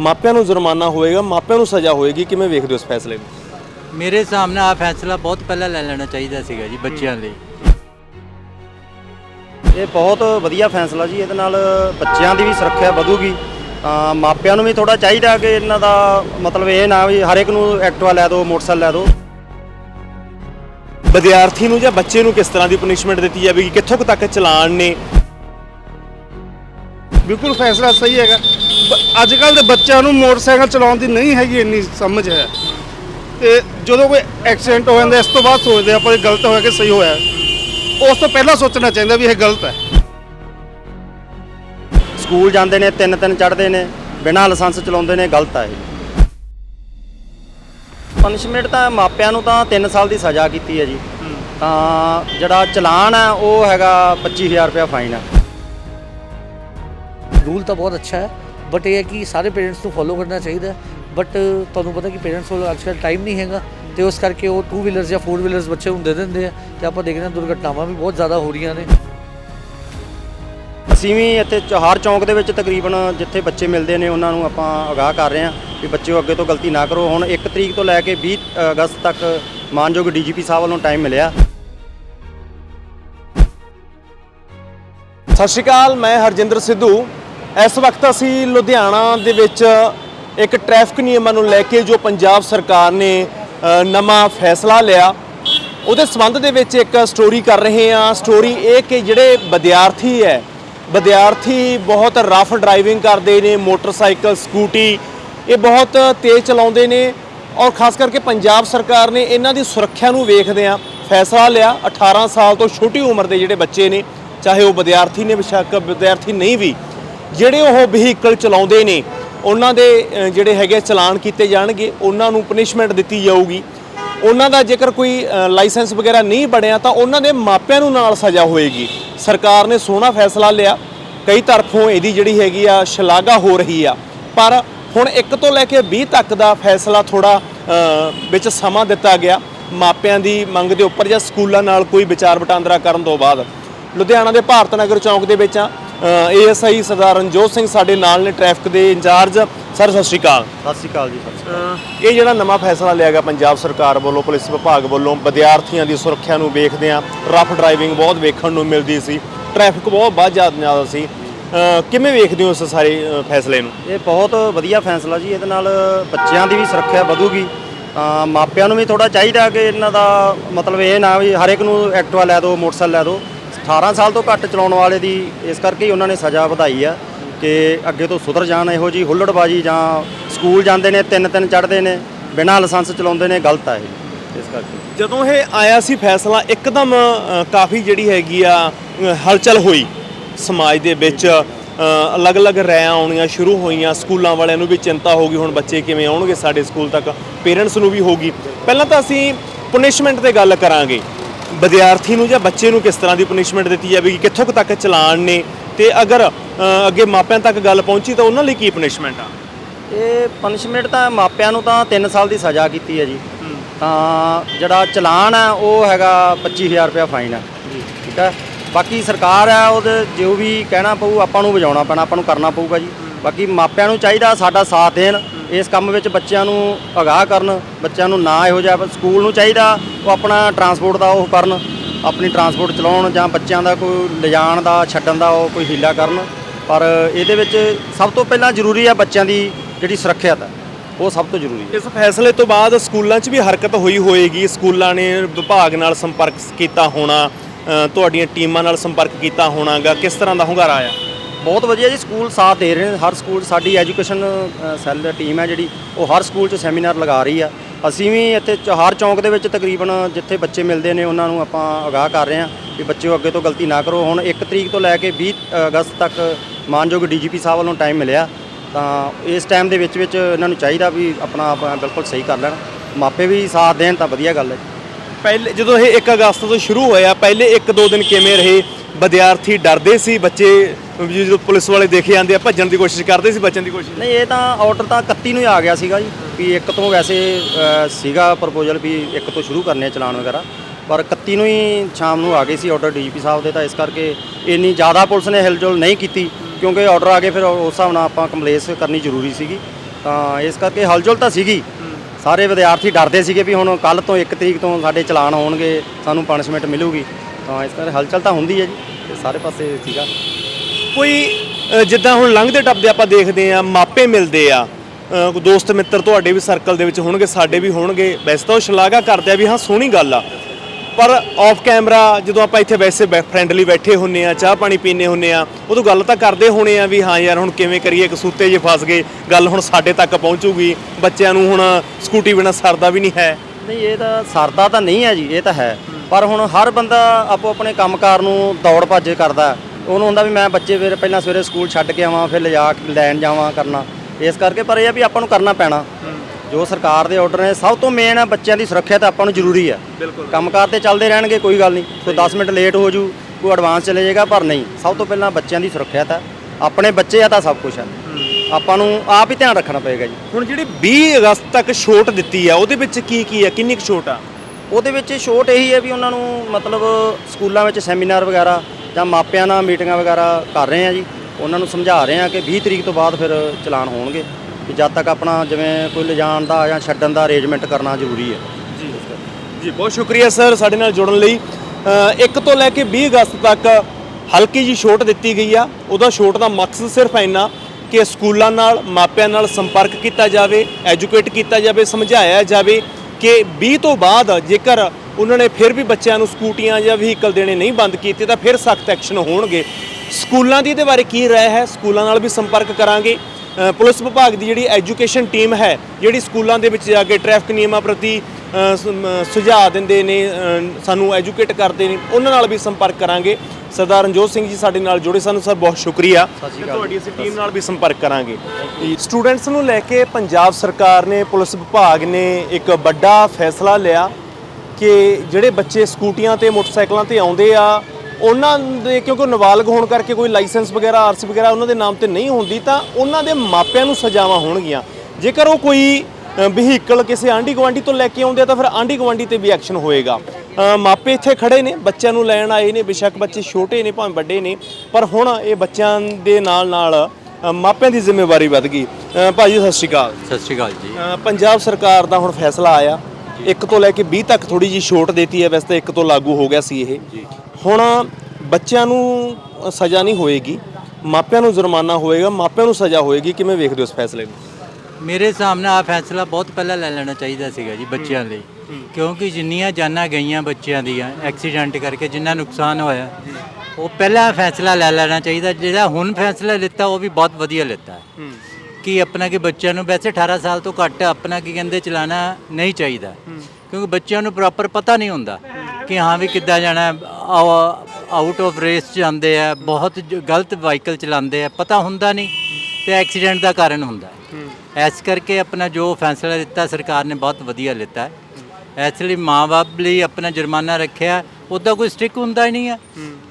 ਮਾਪਿਆਂ ਨੂੰ ਜੁਰਮਾਨਾ ਹੋਏਗਾ ਮਾਪਿਆਂ ਨੂੰ ਸਜ਼ਾ ਹੋਏਗੀ ਕਿਵੇਂ ਵੇਖਦੇ ਹੋ ਇਸ ਫੈਸਲੇ ਨੂੰ? ਮੇਰੇ ਹਿਸਾਬ ਨਾਲ ਆ ਫੈਸਲਾ ਬਹੁਤ ਪਹਿਲਾਂ ਲੈ ਲੈਣਾ ਚਾਹੀਦਾ ਸੀਗਾ ਜੀ ਬੱਚਿਆਂ ਲਈ। ਇਹ ਬਹੁਤ ਵਧੀਆ ਫੈਸਲਾ ਜੀ ਇਹਦੇ ਨਾਲ ਬੱਚਿਆਂ ਦੀ ਵੀ ਸੁਰੱਖਿਆ ਵਧੂਗੀ। ਤਾਂ ਮਾਪਿਆਂ ਨੂੰ ਵੀ ਥੋੜਾ ਚਾਹੀਦਾ ਕਿ ਇਹਨਾਂ ਦਾ ਮਤਲਬ ਇਹ ਨਾ ਵੀ ਹਰ ਇੱਕ ਨੂੰ ਐਕਟਿਵਾ ਲੈ ਦਿਓ ਮੋਟਰਸਾਈਕਲ ਲੈ ਦਿਓ ਵਿਦਿਆਰਥੀ ਨੂੰ ਜਾਂ ਬੱਚੇ ਨੂੰ ਕਿਸ ਤਰ੍ਹਾਂ ਦੀ ਪਨਿਸ਼ਮੈਂਟ ਦਿੱਤੀ ਜਾਵੇਗੀ? ਕਿੱਥੋਂ ਕੁ ਤੱਕ ਚਲਾਨ ਨੇ? ਬਿਲਕੁਲ ਫੈਸਲਾ ਸਹੀ ਹੈਗਾ। ਅੱਜ ਕੱਲ ਦੇ ਬੱਚਿਆਂ ਨੂੰ ਮੋਟਰਸਾਈਕਲ ਚਲਾਉਣ ਦੀ ਨਹੀਂ ਹੈਗੀ ਇੰਨੀ ਸਮਝ ਹੈ। ਤੇ ਜਦੋਂ ਕੋਈ ਐਕਸੀਡੈਂਟ ਹੋ ਜਾਂਦਾ ਇਸ ਤੋਂ ਬਾਅਦ ਸੋਚਦੇ ਆਪਾਂ ਇਹ ਗਲਤ ਹੋਇਆ ਕਿ ਸਹੀ ਹੋਇਆ। ਉਸ ਤੋਂ ਪਹਿਲਾਂ ਸੋਚਣਾ ਚਾਹੀਦਾ ਵੀ ਇਹ ਗਲਤ ਹੈ। ਸਕੂਲ ਜਾਂਦੇ ਨੇ ਤਿੰਨ ਤਿੰਨ ਚੜ੍ਹਦੇ ਨੇ ਬਿਨਾਂ ਲਾਇਸੈਂਸ ਚਲਾਉਂਦੇ ਨੇ ਗਲਤ ਹੈ ਇਹ। ਪਨਿਸ਼ਮੈਂਟ ਤਾਂ ਮਾਪਿਆਂ ਨੂੰ ਤਾਂ 3 ਸਾਲ ਦੀ ਸਜ਼ਾ ਕੀਤੀ ਹੈ ਜੀ। ਤਾਂ ਜਿਹੜਾ ਚਲਾਨ ਹੈ ਉਹ ਹੈਗਾ 25000 ਰੁਪਇਆ ਫਾਈਨ ਹੈ। ਰੂਲ ਤਾਂ ਬਹੁਤ ਅੱਛਾ ਹੈ। ਬਟ ਇਹ ਹੈ ਕਿ ਸਾਰੇ ਪੇਰੈਂਟਸ ਨੂੰ ਫੋਲੋ ਕਰਨਾ ਚਾਹੀਦਾ ਬਟ ਤੁਹਾਨੂੰ ਪਤਾ ਕਿ ਪੇਰੈਂਟਸ ਕੋਲ ਅੱਜਕੱਲ ਟਾਈਮ ਨਹੀਂ ਹੈਗਾ ਤੇ ਉਸ ਕਰਕੇ ਉਹ 2 ਵੀਲਰਸ ਜਾਂ 4 ਵੀਲਰਸ ਬੱਚੇ ਨੂੰ ਦੇ ਦਿੰਦੇ ਆ ਤੇ ਆਪਾਂ ਦੇਖਦੇ ਹਾਂ ਦੁਰਘਟਨਾਵਾਂ ਵੀ ਬਹੁਤ ਜ਼ਿਆਦਾ ਹੋ ਰਹੀਆਂ ਨੇ। ਅਸੀਂ ਵੀ ਇੱਥੇ ਚੌਹਾਰ ਚੌਂਕ ਦੇ ਵਿੱਚ ਤਕਰੀਬਨ ਜਿੱਥੇ ਬੱਚੇ ਮਿਲਦੇ ਨੇ ਉਹਨਾਂ ਨੂੰ ਆਪਾਂ ਅਗਾਹ ਕਰ ਰਹੇ ਹਾਂ ਵੀ ਬੱਚਿਓ ਅੱਗੇ ਤੋਂ ਗਲਤੀ ਨਾ ਕਰੋ। ਹੁਣ 1 ਤਰੀਕ ਤੋਂ ਲੈ ਕੇ 20 ਅਗਸਤ ਤੱਕ ਮਾਨਯੋਗ ਡੀਜੀਪੀ ਸਾਹਿਬ ਵੱਲੋਂ ਟਾਈਮ ਮਿਲਿਆ। ਸਤਿ ਸ਼੍ਰੀ ਅਕਾਲ ਮੈਂ ਹਰਜਿੰਦਰ ਸਿੱਧੂ। ਇਸ ਵਕਤ ਅਸੀਂ ਲੁਧਿਆਣਾ ਦੇ ਵਿੱਚ ਇੱਕ ਟ੍ਰੈਫਿਕ ਨਿਯਮਾਂ ਨੂੰ ਲੈ ਕੇ ਜੋ ਪੰਜਾਬ ਸਰਕਾਰ ਨੇ ਨਵਾਂ ਫੈਸਲਾ ਲਿਆ। ਉਹਦੇ ਸੰਬੰਧ ਦੇ ਵਿੱਚ ਇੱਕ ਸਟੋਰੀ ਕਰ ਰਹੇ ਹਾਂ। ਸਟੋਰੀ ਇਹ ਕਿ ਜਿਹੜੇ ਵਿਦਿਆਰਥੀ ਹੈ, ਵਿਦਿਆਰਥੀ ਬਹੁਤ ਰਫ ਡਰਾਈਵਿੰਗ ਕਰਦੇ ਨੇ, ਮੋਟਰਸਾਈਕਲ, ਸਕੂਟੀ, ਇਹ ਬਹੁਤ ਤੇਜ਼ ਚਲਾਉਂਦੇ ਨੇ ਔਰ ਖਾਸ ਕਰਕੇ ਪੰਜਾਬ ਸਰਕਾਰ ਨੇ ਇਹਨਾਂ ਦੀ ਸੁਰੱਖਿਆ ਨੂੰ ਵੇਖਦਿਆਂ ਫੈਸਲਾ ਲਿਆ 18 ਸਾਲ ਤੋਂ ਛੋਟੀ ਉਮਰ ਦੇ ਜਿਹੜੇ ਬੱਚੇ ਨੇ, ਚਾਹੇ ਉਹ ਵਿਦਿਆਰਥੀ ਨੇ, ਬੇਸ਼ੱਕ ਵਿਦਿਆਰਥੀ ਨਹੀਂ ਵੀ ਜਿਹੜੇ ਉਹ ਵਹੀਕਲ ਚਲਾਉਂਦੇ ਨੇ, ਉਹਨਾਂ ਦੇ ਜਿਹੜੇ ਹੈਗੇ ਚਲਾਨ ਕੀਤੇ ਜਾਣਗੇ, ਉਹਨਾਂ ਨੂੰ ਪਨਿਸ਼ਮੈਂਟ ਦਿੱਤੀ ਜਾਊਗੀ। ਉਹਨਾਂ ਦਾ ਜੇਕਰ ਕੋਈ ਲਾਇਸੈਂਸ ਵਗੈਰਾ ਨਹੀਂ ਬਣਿਆ, ਤਾਂ ਉਹਨਾਂ ਦੇ ਮਾਪਿਆਂ ਨੂੰ ਨਾਲ ਸਜ਼ਾ ਹੋਏਗੀ। ਸਰਕਾਰ ਨੇ ਸੋਹਣਾ ਫੈਸਲਾ ਲਿਆ। ਕਈ ਤਰਫੋਂ ਇਹਦੀ ਜਿਹੜੀ ਹੈਗੀ ਆ, ਸ਼ਲਾਘਾ ਹੋ ਰਹੀ ਆ। ਪਰ ਹੁਣ 1 ਤੋਂ ਲੈ ਕੇ 20 ਤੱਕ ਦਾ ਫੈਸਲਾ ਥੋੜਾ ਵਿੱਚ ਸਮਾਂ ਦਿੱਤਾ ਗਿਆ। ਮਾਪਿਆਂ ਦੀ ਮੰਗ ਦੇ ਉੱਪਰ ਜਾਂ ਸਕੂਲਾਂ ਨਾਲ ਕੋਈ ਵਿਚਾਰ ਵਟਾਂਦਰਾ ਕਰਨ ਤੋਂ ਬਾਅਦ। ਲੁਧਿਆਣਾ ਦੇ ਭਾਰਤ ਨਗਰ ਚੌਂਕ ਦੇ ਵਿੱਚ ਆ। ਏਐਸਆਈ ਸਰਦਾਰ ਰਣਜੋਤ ਸਿੰਘ ਸਾਡੇ ਨਾਲ ਨੇ ਟ੍ਰੈਫਿਕ ਦੇ ਇੰਚਾਰਜ। ਸਰ ਸਤਿ ਸ਼੍ਰੀ ਅਕਾਲ। ਸਤਿ ਸ਼੍ਰੀ ਅਕਾਲ ਜੀ ਸਤਿ ਸ਼੍ਰੀ ਅਕਾਲ। ਇਹ ਜਿਹੜਾ ਨਵਾਂ ਫੈਸਲਾ ਲਿਆ ਗਿਆ ਪੰਜਾਬ ਸਰਕਾਰ ਵੱਲੋਂ ਪੁਲਿਸ ਵਿਭਾਗ ਵੱਲੋਂ ਵਿਦਿਆਰਥੀਆਂ ਦੀ ਸੁਰੱਖਿਆ ਨੂੰ ਵੇਖਦੇ ਆ ਰਫ ਡਰਾਈਵਿੰਗ ਬਹੁਤ ਵੇਖਣ ਨੂੰ ਮਿਲਦੀ ਸੀ। ਟ੍ਰੈਫਿਕ ਬਹੁਤ ਵੱਧ ਜ਼ਿਆਦਾ ਜ਼ਿਆਦਾ ਸੀ। ਕਿਵੇਂ ਵੇਖਦੇ ਹੋ ਇਸ ਸਾਰੇ ਫੈਸਲੇ ਨੂੰ? ਇਹ ਬਹੁਤ ਵਧੀਆ ਫੈਸਲਾ ਜੀ। ਇਹਦੇ ਨਾਲ ਬੱਚਿਆਂ ਦੀ ਵੀ ਸੁਰੱਖਿਆ ਵਧੂਗੀ। ਮਾਪਿਆਂ ਨੂੰ ਵੀ ਥੋੜਾ ਚਾਹੀਦਾ ਕਿ ਇਹਨਾਂ ਦਾ ਮਤਲਬ ਇਹ ਨਾ ਵੀ ਹਰ ਇੱਕ ਨੂੰ ਐਕਟਿਵਾ ਲੈ ਦਿਓ ਮੋਟਰਸਾਈਕਲ ਲੈ ਦਿਓ। 18 ਸਾਲ ਤੋਂ ਘੱਟ ਚਲਾਉਣ ਵਾਲੇ ਦੀ ਇਸ ਕਰਕੇ ਹੀ ਉਹਨਾਂ ਨੇ ਸਜ਼ਾ ਵਧਾਈ ਆ ਕਿ ਅੱਗੇ ਤੋਂ ਸੁਧਰ ਜਾਣ, ਇਹੋ ਜੀ ਹੁੱਲੜਬਾਜੀ ਜਾਂ ਸਕੂਲ ਜਾਂਦੇ ਨੇ, ਤਿੰਨ ਤਿੰਨ ਚੜ੍ਹਦੇ ਨੇ, ਬਿਨਾਂ ਲਾਇਸੈਂਸ ਚਲਾਉਂਦੇ ਨੇ, ਗਲਤ ਆ ਇਹ, ਇਸ ਕਰਕੇ। ਜਦੋਂ ਇਹ ਆਇਆ ਸੀ ਫੈਸਲਾ, ਇੱਕਦਮ ਕਾਫੀ ਜਿਹੜੀ ਹੈਗੀ ਆ ਹਲਚਲ ਹੋਈ। ਸਮਾਜ ਦੇ ਵਿੱਚ ਅਲੱਗ-ਅਲੱਗ ਰਾਇਆਂ ਆਉਣੀਆਂ ਸ਼ੁਰੂ ਹੋਈਆਂ, ਸਕੂਲਾਂ ਵਾਲਿਆਂ ਨੂੰ ਵੀ ਚਿੰਤਾ ਹੋ ਗਈ, ਹੁਣ ਬੱਚੇ ਕਿਵੇਂ ਆਉਣਗੇ ਸਾਡੇ ਸਕੂਲ ਤੱਕ, ਪੇਰੈਂਟਸ ਨੂੰ ਵੀ ਹੋਗੀ ਪਹਿਲਾਂ ਤਾਂ ਅਸੀਂ ਪੁਨਿਸ਼ਮੈਂਟ ਤੇ ਗੱਲ ਕਰਾਂਗੇ। ਵਿਦਿਆਰਥੀ ਨੂੰ ਜਾਂ ਬੱਚੇ ਨੂੰ ਕਿਸ ਤਰ੍ਹਾਂ ਦੀ ਪੁਨਿਸ਼ਮੈਂਟ ਦਿੱਤੀ ਜਾਵੇਗੀ ਕਿੱਥੋਂ ਕੁ ਤੱਕ ਚਲਾਨ ਨੇ ਤੇ ਅਗਰ ਅ, ਅੱਗੇ ਮਾਪਿਆਂ ਤੱਕ ਗੱਲ ਪਹੁੰਚੀ ਤਾਂ ਉਹਨਾਂ ਲਈ ਕੀ ਪੁਨਿਸ਼ਮੈਂਟ ਆ? ਇਹ ਪਨਿਸ਼ਮੈਂਟ ਤਾਂ ਮਾਪਿਆਂ ਨੂੰ ਤਾਂ 3 ਸਾਲ ਦੀ ਸਜ਼ਾ ਕੀਤੀ ਹੈ ਜੀ। ਤਾਂ ਜਿਹੜਾ ਚਲਾਨ ਹੈ ਉਹ ਹੈਗਾ 25000 ਰੁਪਇਆ ਫਾਈਨ ਹੈ ਠੀਕ ਹੈ ਬਾਕੀ ਸਰਕਾਰ ਹੈ ਉਹਦੇ ਜੋ ਵੀ ਕਹਿਣਾ ਪਊ ਆਪਾਂ ਨੂੰ ਵਜਾਉਣਾ ਪੈਣਾ ਆਪਾਂ ਨੂੰ ਕਰਨਾ ਪਊਗਾ ਜੀ। ਬਾਕੀ ਮਾਪਿਆਂ ਨੂੰ ਚਾਹੀਦਾ ਸਾਡਾ ਸਾਥ ਦੇਣ, ਇਸ ਕੰਮ ਵਿੱਚ ਬੱਚਿਆਂ ਨੂੰ ਅਗਾਹ ਕਰਨ, ਬੱਚਿਆਂ ਨੂੰ ਨਾ ਇਹੋ ਜਿਹਾ ਸਕੂਲ ਨੂੰ ਚਾਹੀਦਾ, ਉਹ ਆਪਣਾ ਟਰਾਂਸਪੋਰਟ ਦਾ ਉਹ ਕਰਨ, ਆਪਣੀ ਟਰਾਂਸਪੋਰਟ ਚਲਾਉਣ ਜਾਂ ਬੱਚਿਆਂ ਦਾ ਕੋਈ ਲਿਜਾਣ ਦਾ, ਛੱਡਣ ਦਾ ਉਹ ਕੋਈ ਹੀਲਾ ਕਰਨ, ਪਰ ਇਹਦੇ ਵਿੱਚ ਸਭ ਤੋਂ ਪਹਿਲਾਂ ਜ਼ਰੂਰੀ ਆ ਬੱਚਿਆਂ ਦੀ ਜਿਹੜੀ ਸੁਰੱਖਿਅਤ ਹੈ ਉਹ ਸਭ ਤੋਂ ਜ਼ਰੂਰੀ ਹੈ ਇਸ ਫੈਸਲੇ ਤੋਂ ਬਾਅਦ ਸਕੂਲਾਂ 'ਚ ਵੀ ਹਰਕਤ ਹੋਈ ਹੋਏਗੀ, ਸਕੂਲਾਂ ਨੇ ਵਿਭਾਗ ਨਾਲ ਸੰਪਰਕ ਕੀਤਾ ਹੋਣਾ ਤੁਹਾਡੀਆਂ ਟੀਮਾਂ ਨਾਲ ਸੰਪਰਕ ਕੀਤਾ ਹੋਣਾਗਾ, ਕਿਸ ਤਰ੍ਹਾਂ ਦਾ ਹੁੰਗਾਰਾ ਆਇਆ? ਬਹੁਤ ਵਧੀਆ ਜੀ, ਸਕੂਲ ਸਾਥ ਦੇ ਰਹੇ ਨੇ। ਹਰ ਸਕੂਲ ਸਾਡੀ ਐਜੂਕੇਸ਼ਨ ਸੈੱਲ ਟੀਮ ਹੈ ਜਿਹੜੀ, ਉਹ ਹਰ ਸਕੂਲ 'ਚ ਸੈਮੀਨਾਰ ਲਗਾ ਰਹੀ ਆ। ਅਸੀਂ ਵੀ ਇੱਥੇ ਹਰ ਚੌਂਕ ਦੇ ਵਿੱਚ ਤਕਰੀਬਨ ਜਿੱਥੇ ਬੱਚੇ ਮਿਲਦੇ ਨੇ, ਉਹਨਾਂ ਨੂੰ ਆਪਾਂ ਅਗਾਹ ਕਰ ਰਹੇ ਹਾਂ ਕਿ ਬੱਚਿਓ ਅੱਗੇ ਤੋਂ ਗਲਤੀ ਨਾ ਕਰੋ। ਹੁਣ 1 ਤਰੀਕ ਤੋਂ ਲੈ ਕੇ 20 ਅਗਸਤ ਤੱਕ ਮਾਨਯੋਗ ਡੀਜੀਪੀ ਸਾਹਿਬ ਵੱਲੋਂ ਟਾਈਮ ਮਿਲਿਆ, ਤਾਂ ਇਸ ਟਾਈਮ ਦੇ ਵਿੱਚ ਵਿੱਚ ਇਹਨਾਂ ਨੂੰ ਚਾਹੀਦਾ ਵੀ ਆਪਣਾ ਆਪ ਬਿਲਕੁਲ ਸਹੀ ਕਰ ਲੈਣ। ਮਾਪੇ ਵੀ ਸਾਥ ਦੇਣ ਤਾਂ ਵਧੀਆ ਗੱਲ ਹੈ। ਪਹਿਲੇ, ਜਦੋਂ ਇਹ 1 ਅਗਸਤ ਤੋਂ ਸ਼ੁਰੂ ਹੋਇਆ, ਪਹਿਲੇ 1-2 ਦਿਨ ਕਿਵੇਂ ਰਹੇ? ਵਿਦਿਆਰਥੀ ਡਰਦੇ ਸੀ, ਬੱਚੇ ਜਦੋਂ ਪੁਲਿਸ ਵਾਲੇ ਦੇਖੇ ਜਾਂਦੇ ਆ ਭੱਜਣ ਦੀ ਕੋਸ਼ਿਸ਼ ਕਰਦੇ ਸੀ ਬਚਣ ਦੀ ਕੋਸ਼ਿਸ਼। ਨਹੀਂ ਇਹ ਤਾਂ ਆਰਡਰ ਤਾਂ 31 ਨੂੰ ਹੀ ਆ ਗਿਆ ਸੀਗਾ ਜੀ ਵੀ ਇੱਕ ਤੋਂ ਵੈਸੇ ਅ, ਸੀਗਾ ਪ੍ਰਪੋਜ਼ਲ ਵੀ ਇੱਕ ਤੋਂ ਸ਼ੁਰੂ ਕਰਨੇ ਆ ਚਲਾਨ ਵਗੈਰਾ ਪਰ 31 ਨੂੰ ਹੀ ਸ਼ਾਮ ਨੂੰ ਆ ਗਏ ਸੀ ਆਰਡਰ ਡੀਜੀਪੀ ਸਾਹਿਬ ਦੇ ਤਾਂ ਇਸ ਕਰਕੇ ਇੰਨੀ ਜ਼ਿਆਦਾ ਪੁਲਿਸ ਨੇ ਹਿਲਜੁਲ ਨਹੀਂ ਕੀਤੀ ਕਿਉਂਕਿ ਆਰਡਰ ਆ ਗਏ ਫਿਰ ਉਸ ਹਿਸਾਬ ਨਾਲ ਆਪਾਂ ਕੰਪਲੇਸ ਕਰਨੀ ਜ਼ਰੂਰੀ ਸੀਗੀ। ਤਾਂ ਇਸ ਕਰਕੇ ਹਲਚਲ ਤਾਂ ਸੀਗੀ। ਸਾਰੇ ਵਿਦਿਆਰਥੀ ਡਰਦੇ ਸੀਗੇ ਵੀ ਹੁਣ ਕੱਲ ਤੋਂ 1 ਤਰੀਕ ਤੋਂ ਸਾਡੇ ਚਲਾਨ ਹੋਣਗੇ ਸਾਨੂੰ ਪਨਿਸ਼ਮੈਂਟ ਮਿਲੂਗੀ। ਤਾਂ ਇਸ ਕਰਕੇ ਹਲਚਲ ਤਾਂ ਹੁੰਦੀ ਹੈ ਜੀ ਤੇ ਸਾਰੇ ਪਾਸੇ ਸੀਗਾ। ਕੋਈ ਜਿੱਦਾਂ ਹੁਣ ਲੰਘਦੇ ਟੱਪਦੇ ਆਪਾਂ ਦੇਖਦੇ ਆ ਮਾਪੇ ਮਿਲਦੇ ਆ ਦੋਸਤ ਮਿੱਤਰ ਤੁਹਾਡੇ ਵੀ ਸਰਕਲ ਦੇ ਵਿੱਚ ਹੋਣਗੇ, ਸਾਡੇ ਵੀ ਹੋਣਗੇ। ਵੈਸੇ ਤਾਂ ਉਹ ਸ਼ਲਾਘਾ ਕਰਦੇ ਆ ਵੀ ਹਾਂ, ਸੋਹਣੀ ਗੱਲ ਆ। ਪਰ ਆਫ ਕੈਮਰਾ ਜਦੋਂ ਆਪਾਂ ਇੱਥੇ ਵੈਸੇ ਫਰੈਂਡਲੀ ਬੈਠੇ ਹੁੰਨੇ ਆ, ਚਾਹ ਪਾਣੀ ਪੀਨੇ ਹੁੰਨੇ ਆ, ਉਦੋਂ ਗੱਲ ਤਾਂ ਕਰਦੇ ਹੋਣੇ ਆ ਵੀ ਹਾਂ ਯਾਰ, ਹੁਣ ਕਿਵੇਂ ਕਰੀਏ ਕਸੂਤੇ ਜੇ ਫਸ ਗਏ, ਗੱਲ ਹੁਣ ਸਾਡੇ ਤੱਕ ਪਹੁੰਚੂਗੀ, ਬੱਚਿਆਂ ਨੂੰ ਹੁਣ ਸਕੂਟੀ ਬਿਨਾ ਸਰਦਾ ਵੀ ਨਹੀਂ ਹੈ। ਨਹੀਂ, ਇਹ ਤਾਂ ਸਰਦਾ ਤਾਂ ਨਹੀਂ ਹੈ ਜੀ, ਇਹ ਤਾਂ ਹੈ। ਪਰ ਹੁਣ ਹਰ ਬੰਦਾ ਆਪੋ ਆਪਣੇ ਕੰਮਕਾਰ ਨੂੰ ਦੌੜ ਭੱਜ ਕਰਦਾ। ਉਹਨੂੰ ਹੁੰਦਾ ਵੀ ਮੈਂ ਬੱਚੇ ਫਿਰ ਪਹਿਲਾਂ ਸਵੇਰੇ ਸਕੂਲ ਛੱਡ ਕੇ ਆਵਾਂ ਫਿਰ ਲਿਜਾ ਕੇ ਲੈਣ ਜਾਵਾਂ ਕਰਨਾ। ਇਸ ਕਰਕੇ ਪਰ ਇਹ ਆ ਵੀ ਆਪਾਂ ਨੂੰ ਕਰਨਾ ਪੈਣਾ। ਜੋ ਸਰਕਾਰ ਦੇ ਆਰਡਰ ਨੇ ਸਭ ਤੋਂ ਮੇਨ ਹੈ ਬੱਚਿਆਂ ਦੀ ਸੁਰੱਖਿਆ ਤਾਂ ਆਪਾਂ ਨੂੰ ਜ਼ਰੂਰੀ ਹੈ ਬਿਲਕੁਲ। ਕੰਮਕਾਰ ਤੇ ਚੱਲਦੇ ਰਹਿਣਗੇ ਕੋਈ ਗੱਲ ਨਹੀਂ। ਕੋਈ 10 ਮਿੰਟ ਲੇਟ ਹੋ ਜੂ ਕੋਈ ਐਡਵਾਂਸ ਚਲੇ ਜਾਏਗਾ ਪਰ ਨਹੀਂ। ਸਭ ਤੋਂ ਪਹਿਲਾਂ ਬੱਚਿਆਂ ਦੀ ਸੁਰੱਖਿਆ ਤਾਂ ਆਪਣੇ ਬੱਚੇ ਆ ਤਾਂ ਸਭ ਕੁਝ ਹੈ। ਆਪਾਂ ਨੂੰ ਆਪ ਹੀ ਧਿਆਨ ਰੱਖਣਾ ਪਏਗਾ ਜੀ। ਹੁਣ ਜਿਹੜੀ 20 ਅਗਸਤ ਤੱਕ ਛੋਟ ਦਿੱਤੀ ਆ ਉਹਦੇ ਵਿੱਚ ਕੀ ਕੀ ਆ? ਕਿੰਨੀ ਕੁ ਛੋਟ ਆ? ਉਹਦੇ ਵਿੱਚ ਛੋਟ ਇਹੀ ਹੈ ਵੀ ਉਹਨਾਂ ਨੂੰ ਮਤਲਬ ਸਕੂਲਾਂ ਵਿੱਚ ਸੈਮੀਨਾਰ ਵਗੈਰਾ ਜਾਂ ਮਾਪਿਆਂ ਨਾਲ ਮੀਟਿੰਗਾਂ ਵਗੈਰਾ ਕਰ ਰਹੇ ਆ ਜੀ ਉਹਨਾਂ ਨੂੰ ਸਮਝਾ ਰਹੇ ਆ ਕਿ 20 ਤਰੀਕ ਤੋਂ ਬਾਅਦ ਫਿਰ ਚਲਾਨ ਹੋਣਗੇ ਵੀ ਜਦ ਤੱਕ ਆਪਣਾ ਜਿਵੇਂ ਕੋਈ ਲਿਜਾਣ ਦਾ ਜਾਂ ਛੱਡਣ ਦਾ ਅਰੇਂਜਮੈਂਟ ਕਰਨਾ ਜ਼ਰੂਰੀ ਹੈ। ਜੀ ਬਹੁਤ ਸ਼ੁਕਰੀਆ ਸਰ ਸਾਡੇ ਨਾਲ ਜੁੜਨ ਲਈ। ਅ, ਇੱਕ ਤੋਂ ਲੈ ਕੇ 20 ਅਗਸਤ ਤੱਕ ਹਲਕੀ ਜੀ ਛੋਟ ਦਿੱਤੀ ਗਈ ਆ। ਉਹਦਾ ਛੋਟ ਦਾ ਮਕਸਦ ਸਿਰਫ ਇੰਨਾ ਕਿ ਸਕੂਲਾਂ ਨਾਲ ਮਾਪਿਆਂ ਨਾਲ ਸੰਪਰਕ ਕੀਤਾ ਜਾਵੇ ਐਜੂਕੇਟ ਕੀਤਾ ਜਾਵੇ ਸਮਝਾਇਆ ਜਾਵੇ ਕਿ 20 ਤੋਂ ਬਾਅਦ ਜੇਕਰ ਉਹਨਾਂ ਨੇ ਫਿਰ ਵੀ ਬੱਚਿਆਂ ਨੂੰ ਸਕੂਟੀਆਂ ਜਾਂ ਵਹੀਕਲ ਦੇਣੇ ਨਹੀਂ ਬੰਦ ਕੀਤੇ ਤਾਂ ਫਿਰ ਸਖਤ ਐਕਸ਼ਨ ਹੋਣਗੇ। ਸਕੂਲਾਂ ਦੀ ਇਹਦੇ ਬਾਰੇ ਕੀ ਰਾਏ ਹੈ? ਸਕੂਲਾਂ ਨਾਲ ਵੀ ਸੰਪਰਕ ਕਰਾਂਗੇ। ਪੁਲਿਸ ਵਿਭਾਗ ਦੀ ਜਿਹੜੀ ਐਜੂਕੇਸ਼ਨ ਟੀਮ ਹੈ ਜਿਹੜੀ ਸਕੂਲਾਂ ਦੇ ਵਿੱਚ ਜਾ ਕੇ ਟ੍ਰੈਫਿਕ ਨਿਯਮਾਂ ਪ੍ਰਤੀ ਸੁਝਾਅ ਦਿੰਦੇ ਨੇ ਸਾਨੂੰ ਐਜੂਕੇਟ ਕਰਦੇ ਨੇ ਉਹਨਾਂ ਨਾਲ ਵੀ ਸੰਪਰਕ ਕਰਾਂਗੇ। ਸਰਦਾਰ ਰਣਜੋਤ ਸਿੰਘ ਜੀ ਸਾਡੇ ਨਾਲ ਜੁੜੇ ਸਾਨੂੰ। ਸਰ ਬਹੁਤ ਸ਼ੁਕਰੀਆ। ਤੁਹਾਡੀ ਅਸੀਂ ਟੀਮ ਨਾਲ ਵੀ ਸੰਪਰਕ ਕਰਾਂਗੇ। ਸਟੂਡੈਂਟਸ ਨੂੰ ਲੈ ਕੇ ਪੰਜਾਬ ਸਰਕਾਰ ਨੇ ਪੁਲਿਸ ਵਿਭਾਗ ਨੇ ਇੱਕ ਵੱਡਾ ਫੈਸਲਾ ਲਿਆ। ਕਿ ਜਿਹੜੇ ਬੱਚੇ ਸਕੂਟੀਆਂ ਤੇ ਮੋਟਰਸਾਈਕਲਾਂ ਤੇ ਆਉਂਦੇ ਆ ਉਹਨਾਂ ਦੇ ਕਿਉਂਕਿ ਨਾਬਾਲਗ ਹੋਣ ਕਰਕੇ ਕੋਈ ਲਾਇਸੈਂਸ ਵਗੈਰਾ ਆਰਸੀ ਵਗੈਰਾ ਉਹਨਾਂ ਦੇ ਨਾਮ ਤੇ ਨਹੀਂ ਹੁੰਦੀ ਤਾਂ ਉਹਨਾਂ ਦੇ ਮਾਪਿਆਂ ਨੂੰ ਸਜ਼ਾਵਾਂ ਹੋਣਗੀਆਂ। ਜੇਕਰ ਉਹ ਕੋਈ ਵਹੀਕਲ ਕਿਸੇ ਆਂਢੀ ਗੁਆਂਢੀ ਤੋਂ ਲੈ ਕੇ ਆਉਂਦੇ ਆ ਤਾਂ ਫਿਰ ਆਂਢੀ ਗੁਆਂਢੀ ਤੇ ਵੀ ਐਕਸ਼ਨ ਹੋਏਗਾ। ਮਾਪੇ ਇੱਥੇ ਖੜੇ ਨੇ ਬੱਚਿਆਂ ਨੂੰ ਲੈਣ ਆਏ ਨੇ ਬੇਸ਼ੱਕ ਬੱਚੇ ਛੋਟੇ ਨੇ ਭਾਵੇਂ ਵੱਡੇ ਨੇ ਪਰ ਹੁਣ ਇਹ ਬੱਚਿਆਂ ਦੇ ਨਾਲ ਨਾਲ ਮਾਪਿਆਂ ਦੀ ਜ਼ਿੰਮੇਵਾਰੀ ਵੱਧ ਗਈ। ਭਾਜੀ ਸਤਿ ਸ਼੍ਰੀ ਅਕਾਲ। ਸਤਿ ਸ਼੍ਰੀ ਅਕਾਲ ਜੀ। ਪੰਜਾਬ ਸਰਕਾਰ ਦਾ ਹੁਣ ਫੈਸਲਾ ਆਇਆ। ਇੱਕ ਤੋਂ ਲੈ ਕੇ 20 ਤੱਕ ਥੋੜੀ ਜੀ ਛੋਟ ਦਿੱਤੀ ਹੈ ਵੈਸੇ ਤਾਂ ਇੱਕ ਤੋਂ ਲਾਗੂ ਹੋ ਗਿਆ ਸੀ ਇਹ। ਹੁਣ ਬੱਚਿਆਂ ਨੂੰ ਸਜ਼ਾ ਨਹੀਂ ਹੋਏਗੀ ਮਾਪਿਆਂ ਨੂੰ ਜੁਰਮਾਨਾ ਹੋਏਗਾ ਮਾਪਿਆਂ ਨੂੰ ਸਜ਼ਾ ਹੋਏਗੀ ਕਿਵੇਂ ਵੇਖਦੇ ਹੋ ਇਸ ਫੈਸਲੇ ਨੂੰ? ਮੇਰੇ ਹਿਸਾਬ ਨਾਲ ਆ ਫੈਸਲਾ ਬਹੁਤ ਪਹਿਲਾਂ ਲੈ ਲੈਣਾ ਚਾਹੀਦਾ ਸੀਗਾ ਜੀ ਬੱਚਿਆਂ ਲਈ ਕਿਉਂਕਿ ਜਿੰਨੀਆਂ ਜਾਨਾਂ ਗਈਆਂ ਬੱਚਿਆਂ ਦੀਆਂ ਐਕਸੀਡੈਂਟ ਕਰਕੇ ਜਿੰਨਾ ਨੁਕਸਾਨ ਹੋਇਆ ਉਹ ਪਹਿਲਾਂ ਫੈਸਲਾ ਲੈ ਲੈਣਾ ਚਾਹੀਦਾ ਜਿਹੜਾ ਹੁਣ ਫੈਸਲਾ ਲਿੱਤਾ ਉਹ ਵੀ ਬਹੁਤ ਵਧੀਆ ਲਿੱਤਾ। ਹੈ। ਕਿ ਆਪਣਾ ਕਿ ਬੱਚਿਆਂ ਨੂੰ ਵੈਸੇ 18 ਸਾਲ ਤੋਂ ਘੱਟ ਆਪਣਾ ਕੀ ਕਹਿੰਦੇ ਚਲਾਣਾ ਨਹੀਂ ਚਾਹੀਦਾ। ਕਿਉਂਕਿ ਬੱਚਿਆਂ ਨੂੰ ਪ੍ਰੋਪਰ ਪਤਾ ਨਹੀਂ ਹੁੰਦਾ ਕਿ ਹਾਂ ਵੀ ਕਿੱਦਾਂ ਜਾਣਾ ਆਊਟ ਆਫ ਰੇਸ ਜਾਂਦੇ ਆ ਬਹੁਤ ਗਲਤ ਵਾਹੀਕਲ ਚਲਾਉਂਦੇ ਆ ਪਤਾ ਹੁੰਦਾ ਨਹੀਂ ਤੇ ਐਕਸੀਡੈਂਟ ਦਾ ਕਾਰਨ ਹੁੰਦਾ। ਇਸ ਕਰਕੇ ਆਪਣਾ ਜੋ ਫੈਸਲਾ ਦਿੱਤਾ ਸਰਕਾਰ ਨੇ ਬਹੁਤ ਵਧੀਆ ਲਿੱਤਾ। ਹੈ ਇਸ ਲਈ ਮਾਂ-ਬਾਪ ਲਈ ਆਪਣਾ ਜੁਰਮਾਨਾ ਰੱਖਿਆ ਉਹਦਾ ਕੋਈ ਸਟਿਕ ਹੁੰਦਾ ਹੀ ਨਹੀਂ ਹੈ।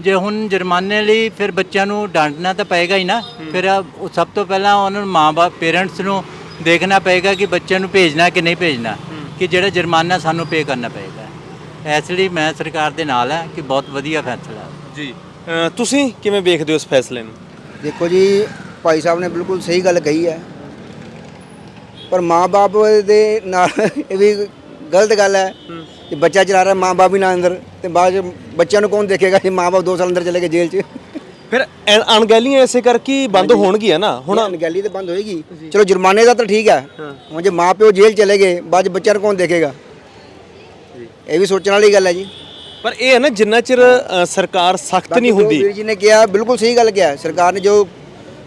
ਜੇ ਹੁਣ ਜੁਰਮਾਨੇ ਲਈ ਫਿਰ ਬੱਚਿਆਂ ਨੂੰ ਡਾਂਟਣਾ ਤਾਂ ਪਏਗਾ ਹੀ ਨਾ। ਫਿਰ ਉਹ ਸਭ ਤੋਂ ਪਹਿਲਾਂ ਉਹਨਾਂ ਨੂੰ ਮਾਂ-ਬਾਪ ਪੇਰੈਂਟਸ ਨੂੰ ਦੇਖਣਾ ਪਏਗਾ ਕਿ ਬੱਚਿਆਂ ਨੂੰ ਭੇਜਣਾ ਕਿ ਨਹੀਂ ਭੇਜਣਾ। ਕਿ ਜਿਹੜਾ ਜੁਰਮਾਨਾ ਸਾਨੂੰ ਪੇ ਕਰਨਾ ਪਏਗਾ। ਇਸ ਲਈ ਮੈਂ ਸਰਕਾਰ ਦੇ ਨਾਲ ਹਾਂ ਕਿ ਬਹੁਤ ਵਧੀਆ ਫੈਸਲਾ ਹੈ। ਜੀ। ਤੁਸੀਂ ਕਿਵੇਂ ਵੇਖਦੇ ਹੋ ਇਸ ਫੈਸਲੇ ਨੂੰ? ਦੇਖੋ ਜੀ ਭਾਈ ਸਾਹਿਬ ਨੇ ਬਿਲਕੁਲ ਸਹੀ ਗੱਲ ਕਹੀ ਹੈ। ਪਰ ਮਾਪੇ ਦੇ ਨਾਲ ਇਹ ਵੀ ਗਲਤ ਗੱਲ ਹੈ। ਕਿ ਬੱਚਾ ਚਲਾ ਰਿਹਾ ਮਾਪੇ ਵੀ ਨਾ ਅੰਦਰ ਤੇ ਬਾਅਦ 'ਚ ਬੱਚਿਆਂ ਨੂੰ ਕੌਣ ਦੇਖੇਗਾ? ਜੇ ਮਾਪੇ 2 ਸਾਲ ਅੰਦਰ ਚਲੇ ਗਏ ਜੇਲ੍ਹ 'ਚ। ਫਿਰ ਅਣ- ਅਣਗਹਿਲੀਆਂ ਇਸੇ ਕਰਕੇ ਹੀ ਬੰਦ ਹੋਣਗੀਆਂ ਨਾ? ਹੁਣ ਹੁਣ ਤੇ ਬੰਦ ਹੋਏਗੀ। ਚਲੋ ਜੁਰਮਾਨੇ ਦਾ ਤਾਂ ਠੀਕ ਹੈ। ਹੁਣ ਜੇ ਮਾਪਿਓ ਜੇਲ੍ਹ ਚਲੇ ਗਏ ਬਾਅਦ 'ਚ ਬੱਚਿਆਂ ਨੂੰ ਕੌਣ ਦੇਖੇਗਾ? ਇਹ ਵੀ ਸੋਚਣ ਵਾਲੀ ਗੱਲ ਹੈ ਜੀ। ਪਰ ਇਹ ਹੈ ਨਾ ਜਿੰਨਾ ਚਿਰ ਅ, ਸਰਕਾਰ ਸਖਤ ਨਹੀਂ ਜੋ ਹੁੰਦੀ ਵੀਰ ਜੀ ਨੇ ਕਿਹਾ ਬਿਲਕੁਲ ਸਹੀ ਗੱਲ ਕਿਹਾ। ਸਰਕਾਰ ਨੇ ਜੋ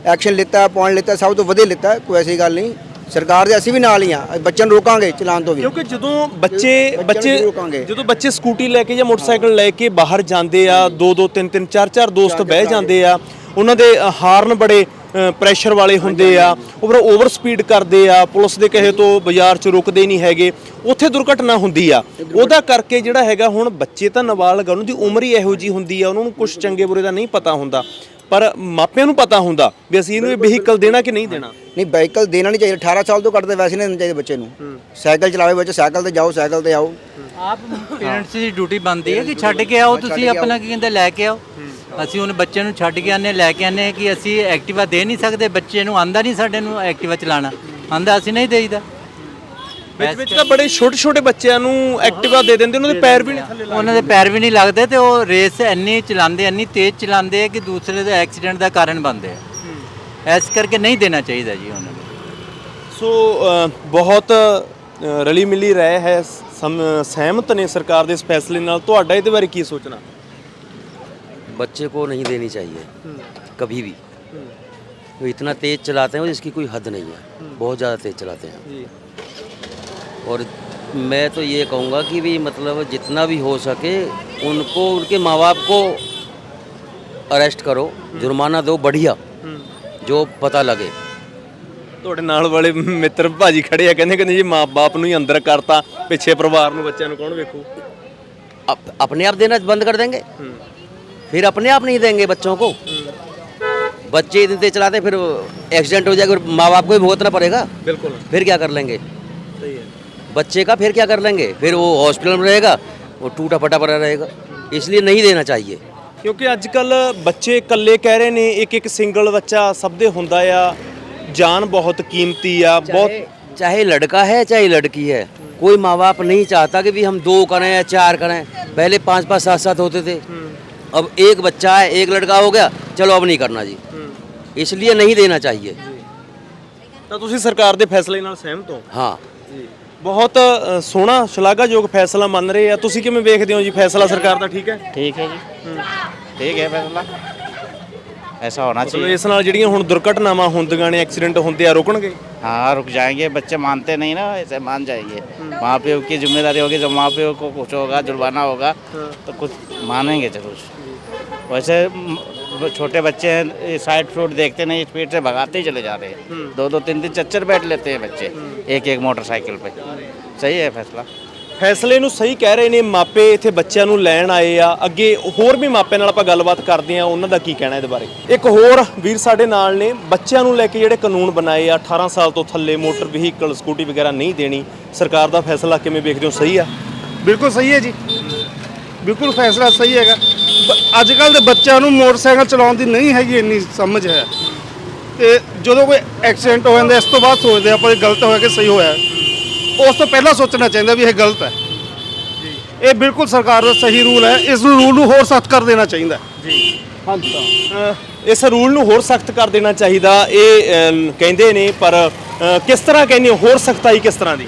ਐਕਸ਼ਨ ਲਿੱਤਾ ਪੁਆਇੰਟ ਲਿੱਤਾ ਸਭ ਤੋਂ ਵਧੀਆ ਲਿੱਤਾ ਕੋਈ ਐਸੀ ਗੱਲ ਨਹੀਂ। ਸਰਕਾਰ ਦੇ ਅਸੀਂ ਵੀ ਨਾਲ ਹੀ ਆ ਬੱਚਿਆਂ ਨੂੰ ਰੋਕਾਂਗੇ ਚਲਾਉਣ ਤੋਂ ਵੀ ਕਿਉਂਕਿ ਜਦੋਂ ਬੱਚੇ ਬੱਚੇ ਰੋਕਾਂਗੇ। ਜਦੋਂ ਬੱਚੇ ਸਕੂਟੀ ਲੈ ਕੇ ਜਾਂ ਮੋਟਰਸਾਈਕਲ ਲੈ ਕੇ ਬਾਹਰ ਜਾਂਦੇ ਆ ਦੋ ਦੋ ਤਿੰਨ ਤਿੰਨ ਚਾਰ ਚਾਰ ਦੋਸਤ ਬਹਿ ਜਾਂਦੇ ਆ ਉਹਨਾਂ ਦੇ ਹਾਰਨ ਬੜੇ ਪ੍ਰੈਸ਼ਰ ਵਾਲੇ ਹੁੰਦੇ ਆ ਉਹ ਫਿਰ ਓਵਰ ਸਪੀਡ ਕਰਦੇ ਆ ਪੁਲਿਸ ਦੇ ਕਹੇ ਤੋਂ ਬਾਜ਼ਾਰ 'ਚ ਰੁਕਦੇ ਨਹੀਂ ਹੈਗੇ ਉੱਥੇ ਦੁਰਘਟਨਾ ਹੁੰਦੀ ਆ। ਉਹਦਾ ਕਰਕੇ ਜਿਹੜਾ ਹੈਗਾ ਹੁਣ ਬੱਚੇ ਤਾਂ ਨਾਬਾਲਗ ਆ ਉਹਨਾਂ ਦੀ ਉਮਰ ਹੀ ਇਹੋ ਜੀ ਹੁੰਦੀ ਆ ਉਹਨਾਂ ਨੂੰ ਕੁਝ ਚੰਗੇ ਬੁਰੇ ਦਾ ਨਹੀਂ ਪਤਾ ਹੁੰਦਾ। ਪਰ ਮਾਪਿਆਂ ਨੂੰ ਪਤਾ ਹੁੰਦਾ ਵੀ ਅਸੀਂ ਇਹਨੂੰ ਇਹ ਵਹੀਕਲ ਦੇਣਾ ਕਿ ਨਹੀਂ ਦੇਣਾ। ਨਹੀਂ ਵਾਹੀਕਲ ਦੇਣਾ ਨਹੀਂ ਚਾਹੀਦਾ। 18 ਸਾਲ ਤੋਂ ਘੱਟ ਵੈਸੇ ਨਹੀਂ ਦੇਣਾ ਚਾਹੀਦਾ ਬੱਚੇ ਨੂੰ। ਸਾਈਕਲ ਚਲਾਵੇ ਬੱਚੇ ਸਾਈਕਲ ਤੇ ਜਾਓ ਸਾਈਕਲ ਤੇ ਆਓ। ਆਪ ਪੇਰੈਂਟਸ ਦੀ ਡਿਊਟੀ ਬਣਦੀ ਹੈ ਕਿ ਛੱਡ ਕੇ ਆਓ ਤੁਸੀਂ ਆਪਣਾ ਕੀ ਕਹਿੰਦੇ ਲੈ ਕੇ ਆਓ। ਅਸੀਂ ਹੁਣ ਬੱਚੇ ਨੂੰ ਛੱਡ ਕੇ ਆਨੇ ਲੈ ਕੇ ਆਨੇ ਕਿ ਅਸੀਂ ਐਕਟਿਵਾ ਦੇ ਨਹੀਂ ਸਕਦੇ ਬੱਚੇ ਨੂੰ ਆਂਦਾ ਨਹੀਂ ਸਾਡੇ ਨੂੰ ਐਕਟਿਵਾ ਚਲਾਣਾ ਆਂਦਾ ਅਸੀਂ ਨਹੀਂ ਦੇਈਦਾ। ਵਿੱਚ ਵਿੱਚ ਤਾਂ ਬੜੇ ਛੋਟੇ ਛੋਟੇ ਬੱਚਿਆਂ ਨੂੰ ਐਕਟਿਵਾ ਦੇ ਦਿੰਦੇ ਉਹਨਾਂ ਦੇ ਪੈਰ ਵੀ ਨਹੀਂ ਥੱਲੇ ਉਹਨਾਂ ਦੇ ਪੈਰ ਵੀ ਨਹੀਂ ਲੱਗਦੇ ਤੇ ਉਹ ਰੇਸ ਇੰਨੀ ਚਲਾਉਂਦੇ ਇੰਨੀ ਤੇਜ਼ ਚਲਾਉਂਦੇ ਕਿ ਦੂਸਰੇ ਦੇ ਐਕਸੀਡੈਂਟ ਦਾ ਕਾਰਨ ਬਣਦੇ ਆ। ਇਸ ਕਰਕੇ ਨਹੀਂ ਦੇਣਾ ਚਾਹੀਦਾ ਜੀ ਉਹਨਾਂ ਨੂੰ। ਸੋ ਬਹੁਤ ਰਲੀ ਮਿਲੀ ਰਹਿ ਹੈ ਸਹਿਮਤ ਨੇ ਸਰਕਾਰ ਦੇ ਇਸ ਫੈਸਲੇ ਨਾਲ। ਤੁਹਾਡਾ ਇਹਦੇ ਬਾਰੇ ਕੀ ਸੋਚਣਾ? बच्चे को नहीं देनी चाहिए कभी भी वो इतना तेज चलाते हैं इसकी कोई हद नहीं है बहुत ज़्यादा तेज चलाते हैं ਜੀ और मैं तो ये कहूँगा कि भी मतलब जितना भी हो सके उनको उनके माँ बाप को अरेस्ट करो जुर्माना दो बढ़िया जो पता लगे ਤੁਹਾਡੇ ਨਾਲ ਵਾਲੇ ਮਿੱਤਰ ਭਾਜੀ ਖੜੇ ਆ ਕਹਿੰਦੇ ਕਹਿੰਦੇ ਜੀ ਮਾਂ-ਬਾਪ ਨੂੰ ਹੀ ਅੰਦਰ ਕਰਤਾ ਪਿੱਛੇ ਪਰਿਵਾਰ ਨੂੰ ਬੱਚਿਆਂ ਨੂੰ ਕੌਣ ਵੇਖੂ अप, अपने आप देना बंद कर देंगे फिर अपने आप नहीं देंगे बच्चों को बच्चे इतने तेज चलाते हैं, फिर एक्सीडेंट हो जाएगा फिर माँ बाप को भी भुगतना पड़ेगा ਬਿਲਕੁਲ फिर क्या कर लेंगे ਸਹੀ ਹੈ बच्चे का फिर क्या कर लेंगे फिर वो हॉस्पिटल में रहेगा वो टूटा फटा पड़ा रहेगा इसलिए नहीं देना चाहिए ਕਿਉਂਕਿ ਅੱਜ ਕੱਲ ਬੱਚੇ ਇਕੱਲੇ ਕਹਿ ਰਹੇ ਨੇ ਇੱਕ ਇੱਕ ਸਿੰਗਲ ਬੱਚਾ ਸਭ ਦੇ ਹੁੰਦਾ ਆ ਜਾਨ ਬਹੁਤ ਕੀਮਤੀ ਆ ਬਹੁਤ चाहे चाहे लड़का है चाहे लड़की है कोई माँ बाप नहीं चाहता कि भी हम दो करें या चार करें पहले पांच पांच सात सात होते थे अब एक बच्चा है एक लड़का हो गया चलो अब नहीं करना जी इसलिए नहीं देना चाहिए ਤਾਂ ਤੁਸੀਂ ਸਰਕਾਰ ਦੇ ਫੈਸਲੇ ਨਾਲ ਸਹਿਮਤ ਹੋ हाँ ਬਹੁਤ ਅ, ਸੋਹਣਾ ਸ਼ਲਾਘਾਯੋਗ ਫੈਸਲਾ ਮੰਨ ਰਹੇ ਆ ਤੁਸੀਂ ਕਿਵੇਂ ਵੇਖਦੇ ਹੋ ਜੀ ਫੈਸਲਾ ਸਰਕਾਰ ਦਾ ਠੀਕ ਹੈ ठीक है जी ठीक है फैसला ऐसा होना ਮਤਲਬ चाहिए ਇਸ ਨਾਲ ਜਿਹੜੀਆਂ ਹੁਣ ਦੁਰਘਟਨਾਵਾਂ ਹੁੰਦੀਆਂ ਨੇ ਐਕਸੀਡੈਂਟ ਹੁੰਦੇ ਆ ਰੁਕਣਗੇ हाँ रुक जाएंगे बच्चे मानते नहीं ना ऐसे मान जाएंगे माँ प्यो की जिम्मेदारी होगी जब माँ प्यो को कुछ होगा जुर्माना होगा तो कुछ मानेंगे जरूर वैसे म, छोटे बच्चे हैं साइड फ्रूट देखते नहीं स्पीड से भगाते ही चले जा रहे हैं दो दो तीन तीन चच्चर बैठ लेते हैं बच्चे एक एक मोटरसाइकिल पे सही है फैसला ਫੈਸਲੇ ਨੂੰ ਸਹੀ ਕਹਿ ਰਹੇ ਨੇ ਮਾਪੇ ਇੱਥੇ ਬੱਚਿਆਂ ਨੂੰ ਲੈਣ ਆਏ ਆ ਅੱਗੇ ਹੋਰ ਵੀ ਮਾਪਿਆਂ ਨਾਲ ਆਪਾਂ ਗੱਲਬਾਤ ਕਰਦੇ ਆ ਉਹਨਾਂ ਦਾ ਕੀ ਕਹਿਣਾ ਇਹਦੇ ਬਾਰੇ ਇੱਕ ਹੋਰ ਵੀਰ ਸਾਡੇ ਨਾਲ ਨੇ ਬੱਚਿਆਂ ਨੂੰ ਲੈ ਕੇ ਜਿਹੜੇ ਕਾਨੂੰਨ ਬਣਾਏ ਆ 18 ਸਾਲ ਤੋਂ ਥੱਲੇ ਮੋਟਰ ਵਹੀਕਲ ਸਕੂਟੀ ਵਗੈਰਾ ਨਹੀਂ ਦੇਣੀ ਸਰਕਾਰ ਦਾ ਫੈਸਲਾ ਕਿਵੇਂ ਵੇਖਦੇ ਹੋ ਸਹੀ ਆ ਬਿਲਕੁਲ ਸਹੀ ਹੈ ਜੀ ਬਿਲਕੁਲ ਫੈਸਲਾ ਸਹੀ ਹੈਗਾ ਅੱਜ ਕੱਲ ਦੇ ਬੱਚਿਆਂ ਨੂੰ ਮੋਟਰਸਾਈਕਲ ਚਲਾਉਣ ਦੀ ਨਹੀਂ ਹੈਗੀ ਇੰਨੀ ਸਮਝ ਹੈ। ਤੇ ਜਦੋਂ ਕੋਈ ਐਕਸੀਡੈਂਟ ਹੋ ਜਾਂਦਾ ਇਸ ਤੋਂ ਬਾਅਦ ਸੋਚਦੇ ਆਪਾਂ ਇਹ ਗਲਤ ਹੋਇਆ ਕਿ ਸਹੀ ਹੋਇਆ। ਉਸ ਤੋਂ ਪਹਿਲਾਂ ਸੋਚਣਾ ਚਾਹੀਦਾ ਵੀ ਇਹ ਗਲਤ ਹੈ। ਇਹ ਬਿਲਕੁਲ ਸਰਕਾਰ ਦਾ ਸਹੀ ਰੂਲ ਹੈ। ਇਸ ਨੂੰ ਰੂਲ ਨੂੰ ਹੋਰ ਸਖਤ ਕਰ ਦੇਣਾ ਚਾਹੀਦਾ ਅ, ਇਸ ਰੂਲ ਨੂੰ ਹੋਰ ਸਖਤ ਕਰ ਦੇਣਾ ਚਾਹੀਦਾ। ਇਹ ਕਹਿੰਦੇ ਨੇ ਪਰ ਕਿਸ ਤਰ੍ਹਾਂ ਕਹਿੰਦੇ? ਹੋਰ ਸਖਤਾਈ ਕਿਸ ਤਰ੍ਹਾਂ ਦੀ?